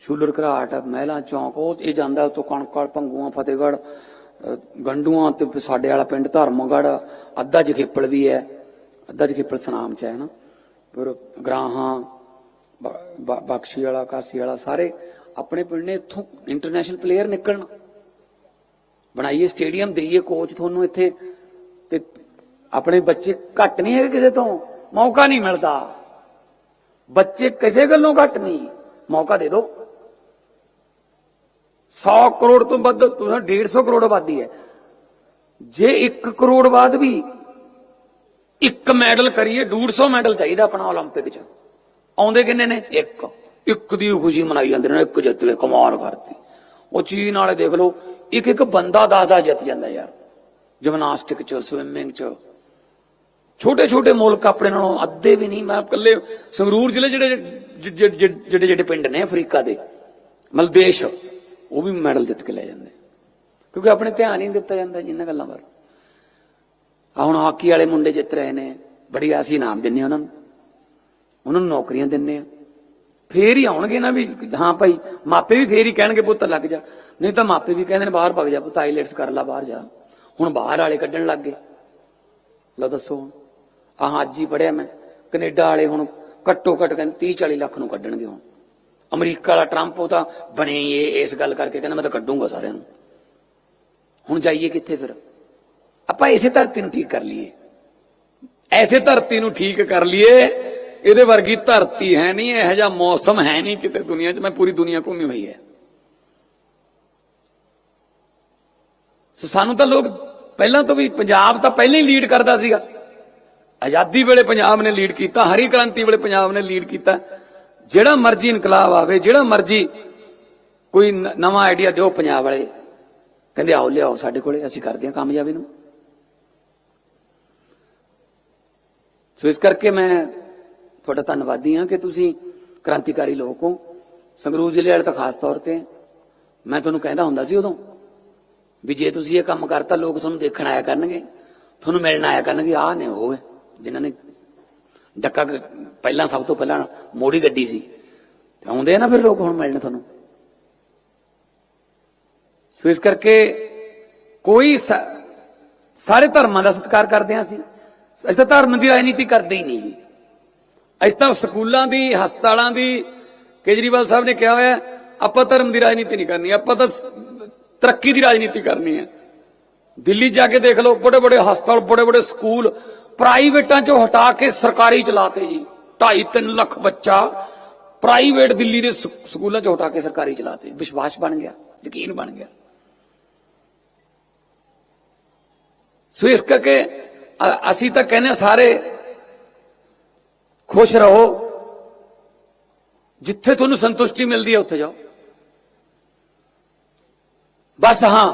ਸ਼ੂਲਰ ਘਰਾਟ ਮਹਿਲਾ ਚੌਂਕ ਉਹ ਇਹ ਜਾਂਦਾ ਉਤੋਂ ਕਣਕੜ ਭੰਗੂਆਂ ਫਤਿਹਗੜ੍ਹ ਅਹ, ਗੰਡੂਆਂ ਤੇ ਸਾਡੇ ਵਾਲਾ ਪਿੰਡ ਧਰਮਗੜ੍ਹ ਅੱਧਾ ਜਖੇਪਲ ਵੀ ਹੈ ਅੱਧਾ ਜਖੇਪਲ ਸਨਾਮ ਚ ਹੈ ਨਾ ਫਿਰ ਗਰਾਹਾਂ ਬ- ਬਖਸ਼ੀ ਵਾਲਾ ਕਾਸੀ ਵਾਲਾ ਸਾਰੇ ਆਪਣੇ ਪਿੰਡ ਨੇ ਇੱਥੋਂ ਇੰਟਰਨੈਸ਼ਨਲ ਪਲੇਅਰ ਨਿਕਲਣ। ਬਣਾਈਏ ਸਟੇਡੀਅਮ ਦੇਈਏ ਕੋਚ ਤੁਹਾਨੂੰ ਇੱਥੇ ਤੇ ਆਪਣੇ ਬੱਚੇ ਘੱਟ ਨਹੀਂ ਹੈਗੇ ਕਿਸੇ ਤੋਂ ਮੌਕਾ ਨਹੀਂ ਮਿਲਦਾ ਬੱਚੇ ਕਿਸੇ ਗੱਲੋਂ ਘੱਟ ਨਹੀਂ ਮੌਕਾ ਦੇ ਦਿਓ 100 ਕਰੋੜ ਤੋਂ ਵੱਧ ਤੁਸੀਂ 150 ਕਰੋੜ ਆਬਾਦੀ ਹੈ ਜੇ 1 ਕਰੋੜ ਬਾਅਦ ਵੀ ਇੱਕ ਮੈਡਲ ਕਰੀਏ 150 ਮੈਡਲ ਚਾਹੀਦਾ ਆਪਣਾ 올림픽 ਚ ਆਉਂਦੇ ਕਿੰਨੇ ਨੇ ਇੱਕ ਇੱਕ ਦੀ ਖੁਸ਼ੀ ਮਨਾਈ ਜਾਂਦੇ ਨੇ ਇੱਕ ਜਿੱਤ ਲੈ ਕਮਾਲ ਕਰਤੀ ਉਹ ਚੀਨ ਵਾਲੇ ਦੇਖ ਲਓ ਇੱਕ ਇੱਕ ਬੰਦਾ ਦਸ ਦਸ ਜਿੱਤ ਜਾਂਦਾ ਯਾਰ ਜਿਮਨਾਸਟਿਕ ਚ ਸਵਿਮਿੰਗ ਚ ਛੋਟੇ ਛੋਟੇ ਮੁਲਕ ਆਪਣੇ ਨਾਲੋਂ ਅੱਧੇ ਵੀ ਨਹੀਂ। ਮੈਂ ਇਕੱਲੇ ਸੰਗਰੂਰ ਜ਼ਿਲ੍ਹੇ ਜਿਹੜੇ ਜਿਹੜੇ ਜਿਹੜੇ ਪਿੰਡ ਨੇ ਅਫਰੀਕਾ ਦੇ, ਮਲਦੇਸ਼, ਉਹ ਵੀ ਮੈਡਲ ਜਿੱਤ ਕੇ ਲੈ ਜਾਂਦੇ। ਕਿਉਂਕਿ ਆਪਣੇ ਧਿਆਨ ਹੀ ਨਹੀਂ ਦਿੱਤਾ ਜਾਂਦਾ ਜਿੰਨਾਂ ਗੱਲਾਂ ਪਰ ਆ ਹੁਣ ਹਾਕੀ ਵਾਲੇ ਮੁੰਡੇ ਜਿੱਤ ਰਹੇ ਨੇ। ਬੜੀ ਅਸੀਂ ਇਨਾਮ ਦਿੰਨੇ ਆ ਉਹਨਾਂ ਨੂੰ। ਉਹਨਾਂ ਨੂੰ ਨੌਕਰੀਆਂ ਦਿੰਨੇ ਆ। ਫੇਰ ਹੀ ਆਉਣਗੇ ਨਾ ਵੀ ਹਾਂ ਭਾਈ, ਮਾਪੇ ਵੀ ਫੇਰ ਹੀ ਕਹਿਣਗੇ, ਪੁੱਤ ਲੱਗ ਜਾ। ਨਹੀਂ ਤਾਂ ਮਾਪੇ ਵੀ ਕਹਿੰਦੇ ਨੇ, ਬਾਹਰ ਭਗ ਜਾ ਪੁੱਤ, ਆਈਲੈਟਸ ਕਰ ਲੈ, ਬਾਹਰ ਜਾ। ਹੁਣ ਬਾਹਰ ਵਾਲੇ ਕੱਢਣ ਲੱਗ ਗਏ। ਲਓ ਦੱਸੋ ਹੁਣ। ਆਹ ਅੱਜ ਹੀ ਪੜਿਆ ਮੈਂ। ਕੈਨੇਡਾ ਵਾਲੇ ਹੁਣ ਘੱਟੋ ਘੱਟ ਕਹਿੰਦੇ 30 40 ਲੱਖ ਨੂੰ ਕੱਢਣਗੇ ਹੁਣ। ਅਮਰੀਕਾ ਵਾਲਾ ਟਰੰਪ, ਉਹ ਤਾਂ ਬਣੇ ਇਹ, ਇਸ ਗੱਲ ਕਰਕੇ ਕਹਿੰਦਾ ਮੈਂ ਤਾਂ ਕੱਢੂੰਗਾ ਸਾਰਿਆਂ ਨੂੰ। ਹੁਣ ਜਾਈਏ ਕਿੱਥੇ ਫਿਰ? ਆਪਾਂ ਇਸੇ ਧਰਤੀ ਨੂੰ ਠੀਕ ਕਰ ਲਈਏ। ਐਸੇ ਧਰਤੀ ਨੂੰ ਠੀਕ ਕਰ ਲਈਏ, ਇਹਦੇ ਵਰਗੀ ਧਰਤੀ ਹੈ ਨਹੀਂ, ਇਹੋ ਜਿਹਾ ਮੌਸਮ ਹੈ ਨਹੀਂ ਕਿਤੇ ਦੁਨੀਆ 'ਚ। ਮੈਂ ਪੂਰੀ ਦੁਨੀਆ ਘੁੰਮੀ ਹੋਈ ਹੈ। ਸੋ ਸਾਨੂੰ ਤਾਂ ਲੋਕ ਪਹਿਲਾਂ ਤੋਂ ਵੀ ਪੰਜਾਬ ਤਾਂ ਪਹਿਲਾਂ ਹੀ ਲੀਡ ਕਰਦਾ ਸੀਗਾ। ਆਜ਼ਾਦੀ ਵੇਲੇ ਪੰਜਾਬ ਨੇ ਲੀਡ ਕੀਤਾ, ਹਰੀ ਕ੍ਰਾਂਤੀ ਵੇਲੇ ਪੰਜਾਬ ਨੇ ਲੀਡ ਕੀਤਾ। ਜਿਹੜਾ ਮਰਜ਼ੀ ਇਨਕਲਾਬ ਆਵੇ, ਜਿਹੜਾ ਮਰਜ਼ੀ ਕੋਈ ਨ- ਨਵਾਂ ਆਈਡੀਆ ਦਿਓ ਪੰਜਾਬ ਵਾਲੇ। ਕਹਿੰਦੇ ਆਓ, ਲਿਆਓ ਸਾਡੇ ਕੋਲੇ, ਅਸੀਂ ਕਰਦੇ ਹਾਂ ਕਾਮਯਾਬੀ ਨੂੰ। ਸੋ ਇਸ ਕਰਕੇ ਮੈਂ ਤੁਹਾਡਾ ਧੰਨਵਾਦੀ ਹਾਂ ਕਿ ਤੁਸੀਂ ਕ੍ਰਾਂਤੀਕਾਰੀ ਲੋਕ ਹੋ। ਸੰਗਰੂਰ ਜ਼ਿਲ੍ਹੇ ਵਾਲੇ ਤਾਂ ਖਾਸ ਤੌਰ ਤੇ ਮੈਂ ਤੁਹਾਨੂੰ ਕਹਿੰਦਾ ਹੁੰਦਾ ਸੀ ਉਦੋਂ ਵੀ ਜੇ ਤੁਸੀਂ ਇਹ ਕੰਮ ਕਰਤਾ, ਲੋਕ ਤੁਹਾਨੂੰ ਦੇਖਣ ਆਇਆ ਕਰਨਗੇ, ਤੁਹਾਨੂੰ ਮਿਲਣ ਆਇਆ ਕਰਨਗੇ, ਆਹ ਨੇ ਉਹ ਜਿਨ੍ਹਾਂ ਨੇ ਡੱਕਾ ਪਹਿਲਾਂ ਸਭ ਤੋਂ ਪਹਿਲਾਂ ਮੋੜੀ ਗੱਡੀ ਸੀ। ਤੇ ਆਉਂਦੇ ਆ ਨਾ ਫਿਰ ਲੋਕ ਹੁਣ ਮਿਲਣ ਤੁਹਾਨੂੰ। ਸੋ ਇਸ ਕਰਕੇ ਕੋਈ ਸਾਰੇ ਧਰਮਾਂ ਦਾ ਸਤਿਕਾਰ ਕਰਦੇ ਹਾਂ ਅਸੀਂ। ਅਸੀਂ ਤਾਂ ਧਰਮ ਦੀ ਰਾਜਨੀਤੀ ਕਰਦੇ ਹੀ ਨਹੀਂ ਜੀ। ਅਸੀਂ ਤਾਂ ਸਕੂਲਾਂ ਦੀ, ਹਸਪਤਾਲਾਂ ਦੀ, ਕੇਜਰੀਵਾਲ ਸਾਹਿਬ ਨੇ ਕਿਹਾ ਹੋਇਆ, ਆਪਾਂ ਧਰਮ ਦੀ ਰਾਜਨੀਤੀ ਨਹੀਂ ਕਰਨੀ, ਆਪਾਂ ਤਾਂ ਤਰੱਕੀ ਦੀ ਰਾਜਨੀਤੀ ਕਰਨੀ ਹੈ। ਦਿੱਲੀ ਜਾ ਕੇ ਦੇਖ ਲਓ ਬੜੇ ਬੜੇ ਹਸਪਤਾਲ ਬੜੇ ਬੜੇ ਸਕੂਲ ਪ੍ਰਾਈਵੇਟਾਂ ਚੋਂ ਹਟਾ ਕੇ ਸਰਕਾਰੀ ਚਲਾਤੇ ਜੀ। 2.5 3 ਲੱਖ ਬੱਚਾ ਪ੍ਰਾਈਵੇਟ ਦਿੱਲੀ ਦੇ ਸ- ਸਕੂਲਾਂ ਚੋਂ ਹਟਾ ਕੇ ਸਰਕਾਰੀ ਚਲਾਤੇ। ਵਿਸ਼ਵਾਸ ਬਣ ਗਿਆ, ਯਕੀਨ ਬਣ ਗਿਆ। ਸੋ ਇਸ ਕਰਕੇ ਅਸੀਂ ਤਾਂ ਕਹਿੰਦੇ ਹਾਂ ਸਾਰੇ ਖੁਸ਼ ਰਹੋ। ਜਿੱਥੇ ਤੁਹਾਨੂੰ ਸੰਤੁਸ਼ਟੀ ਮਿਲਦੀ ਹੈ, ਉੱਥੇ ਜਾਓ। ਬਸ ਹਾਂ,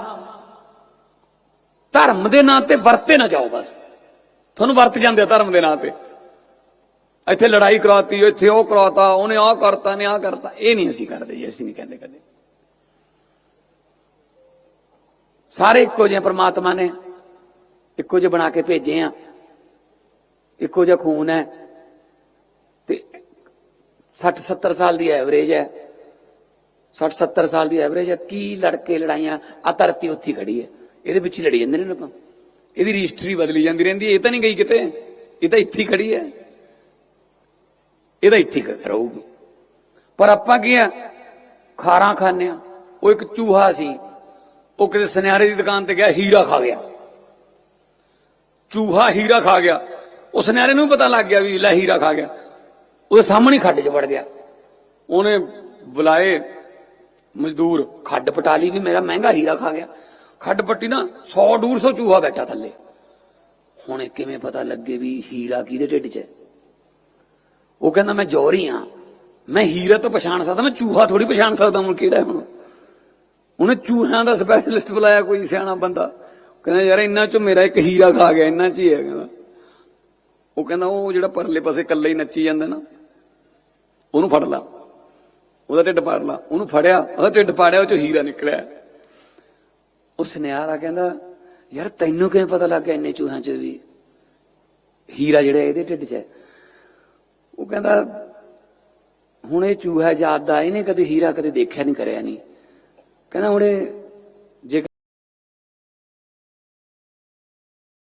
ਧਰਮ ਦੇ ਨਾਂ ਤੇ ਵਰਤੇ ਨਾ ਜਾਓ ਬਸ। ਤੁਹਾਨੂੰ ਵਰਤ ਜਾਂਦੇ ਧਰਮ ਦੇ ਨਾਂ ਤੇ। ਇੱਥੇ ਲੜਾਈ ਕਰਾਤੀ, ਇੱਥੇ ਉਹ ਕਰਾਤਾ, ਉਹਨੇ ਆਹ ਕਰਤਾ ਨੇ ਆਹ ਕਰਤਾ। ਇਹ ਨਹੀਂ ਅਸੀਂ ਕਰਦੇ ਜੀ, ਅਸੀਂ ਨਹੀਂ ਕਹਿੰਦੇ ਕਦੇ। ਸਾਰੇ ਇੱਕੋ ਜਿਹੇ ਪ੍ਰਮਾਤਮਾ ਨੇ। ਇੱਕੋ ਜਿਹੇ ਬਣਾ ਕੇ ਭੇਜੇ ਆ। ਇੱਕੋ ਜਿਹਾ ਖੂਨ ਹੈ। ਤੇ 60 70 ਸਾਲ ਦੀ ਐਵਰੇਜ ਹੈ। 60 70 ਸਾਲ ਦੀ ਐਵਰੇਜ ਹੈ। ਕੀ ਲੜਕੇ ਲੜਾਈਆਂ ਆ ਧਰਤੀ ਉੱਥੇ ਖੜੀ ਹੈ। ਇਹਦੇ ਵਿੱਚ ਹੀ ਲੜੀ ਜਾਂਦੇ ਨੇ ਲੋਕਾਂ। ਇਹਦੀ ਰਜਿਸਟਰੀ ਬਦਲੀ ਜਾਂਦੀ ਰਹਿੰਦੀ ਹੈ, ਇਹ ਤਾਂ ਨਹੀਂ ਗਈ ਕਿਤੇ। ਇਹ ਤਾਂ ਇੱਥੇ ਖੜੀ ਹੈ। ਇਹ ਤਾਂ ਇੱਥੇ ਰਹੂਗੀ। ਪਰ ਆਪਾਂ ਕੀ ਆ? ਖਾਰਾਂ ਖਾਂਦੇ ਆ। ਉਹ ਇੱਕ ਚੂਹਾ ਸੀ। ਉਹ ਕਿਸੇ ਸੁਨਿਆਰੇ ਦੀ ਦੁਕਾਨ ਤੇ ਗਿਆ, ਹੀਰਾ ਖਾ ਗਿਆ। ਚੂਹਾ ਹੀਰਾ ਖਾ ਗਿਆ। ਉਸ ਸੁਨਿਆਰੇ ਨੂੰ ਪਤਾ ਲੱਗ ਗਿਆ ਵੀ ਲੈ ਹੀਰਾ ਖਾ ਗਿਆ। ਉਹਦੇ ਸਾਹਮਣੇ ਖੱਡ 'ਚ ਵੜ ਗਿਆ। ਉਹਨੇ ਬੁਲਾਏ, ਮਜ਼ਦੂਰ, ਖੱਡ ਪਟਾ ਲਈ ਵੀ ਮੇਰਾ ਮਹਿੰਗਾ ਹੀਰਾ ਖਾ ਗਿਆ। ਖੱਡ ਪੱਟੀ ਨਾ 100 150 ਚੂਹਾ ਬੈਠਾ ਥੱਲੇ। ਹੁਣ ਇਹ ਕਿਵੇਂ ਪਤਾ ਲੱਗੇ ਵੀ ਹੀਰਾ ਕਿਹਦੇ ਢਿੱਡ 'ਚ ਹੈ? ਉਹ ਕਹਿੰਦਾ, ਮੈਂ ਜੋਰੀ ਆ ਮੈਂ ਹੀਰਾ ਤਾਂ ਪਛਾਣ ਸਕਦਾ, ਮੈਂ ਚੂਹਾ ਥੋੜੀ ਪਛਾਣ ਸਕਦਾ, ਹੁਣ ਕਿਹੜਾ ਹੁਣ? ਉਹਨੇ ਚੂਹਿਆਂ ਦਾ ਸਪੈਸ਼ਲਿਸਟ ਬੁਲਾਇਆ ਕੋਈ ਸਿਆਣਾ ਬੰਦਾ। ਕਹਿੰਦਾ, ਯਾਰ, ਇੰਨਾ ਚ ਮੇਰਾ ਇੱਕ ਹੀਰਾ ਖਾ ਗਿਆ, ਇੰਨਾ ਚ ਹੀ ਹੈ, ਕਹਿੰਦਾ। ਉਹ ਕਹਿੰਦਾ, ਉਹ ਜਿਹੜਾ ਪਰਲੇ ਪਾਸੇ ਇਕੱਲੇ ਹੀ ਨੱਚੀ ਜਾਂਦਾ ਨਾ, ਉਹਨੂੰ ਫੜ ਲਾ। ਉਹਦਾ ਢਿੱਡ ਪਾੜ ਲਾ। ਉਹਨੂੰ ਫੜਿਆ, ਉਹਦਾ ਢਿੱਡ ਪਾੜਿਆ, ਉਹ ਚ ਹੀਰਾ ਨਿਕਲਿਆ। ਉਸ ਨਿਆਰਾ ਕਹਿੰਦਾ, ਯਾਰ ਤੈਨੂੰ ਕਿਵੇਂ ਪਤਾ ਲੱਗ ਗਿਆ ਇੰਨੇ ਚੂਹਾਂ ਚ ਵੀ? ਹੀਰਾ ਜਿਹੜਾ ਇਹਦੇ ਢਿੱਡ 'ਚ ਹੈ। ਉਹ ਕਹਿੰਦਾ, ਹੁਣ ਇਹ ਚੂਹਾ ਜਾਤ ਦਾ ਇਹਨੇ ਕਦੇ ਹੀਰਾ ਕਦੇ ਦੇਖਿਆ ਨਹੀਂ, ਕਰਿਆ ਨਹੀਂ। ਕਹਿੰਦਾ, ਹੁਣ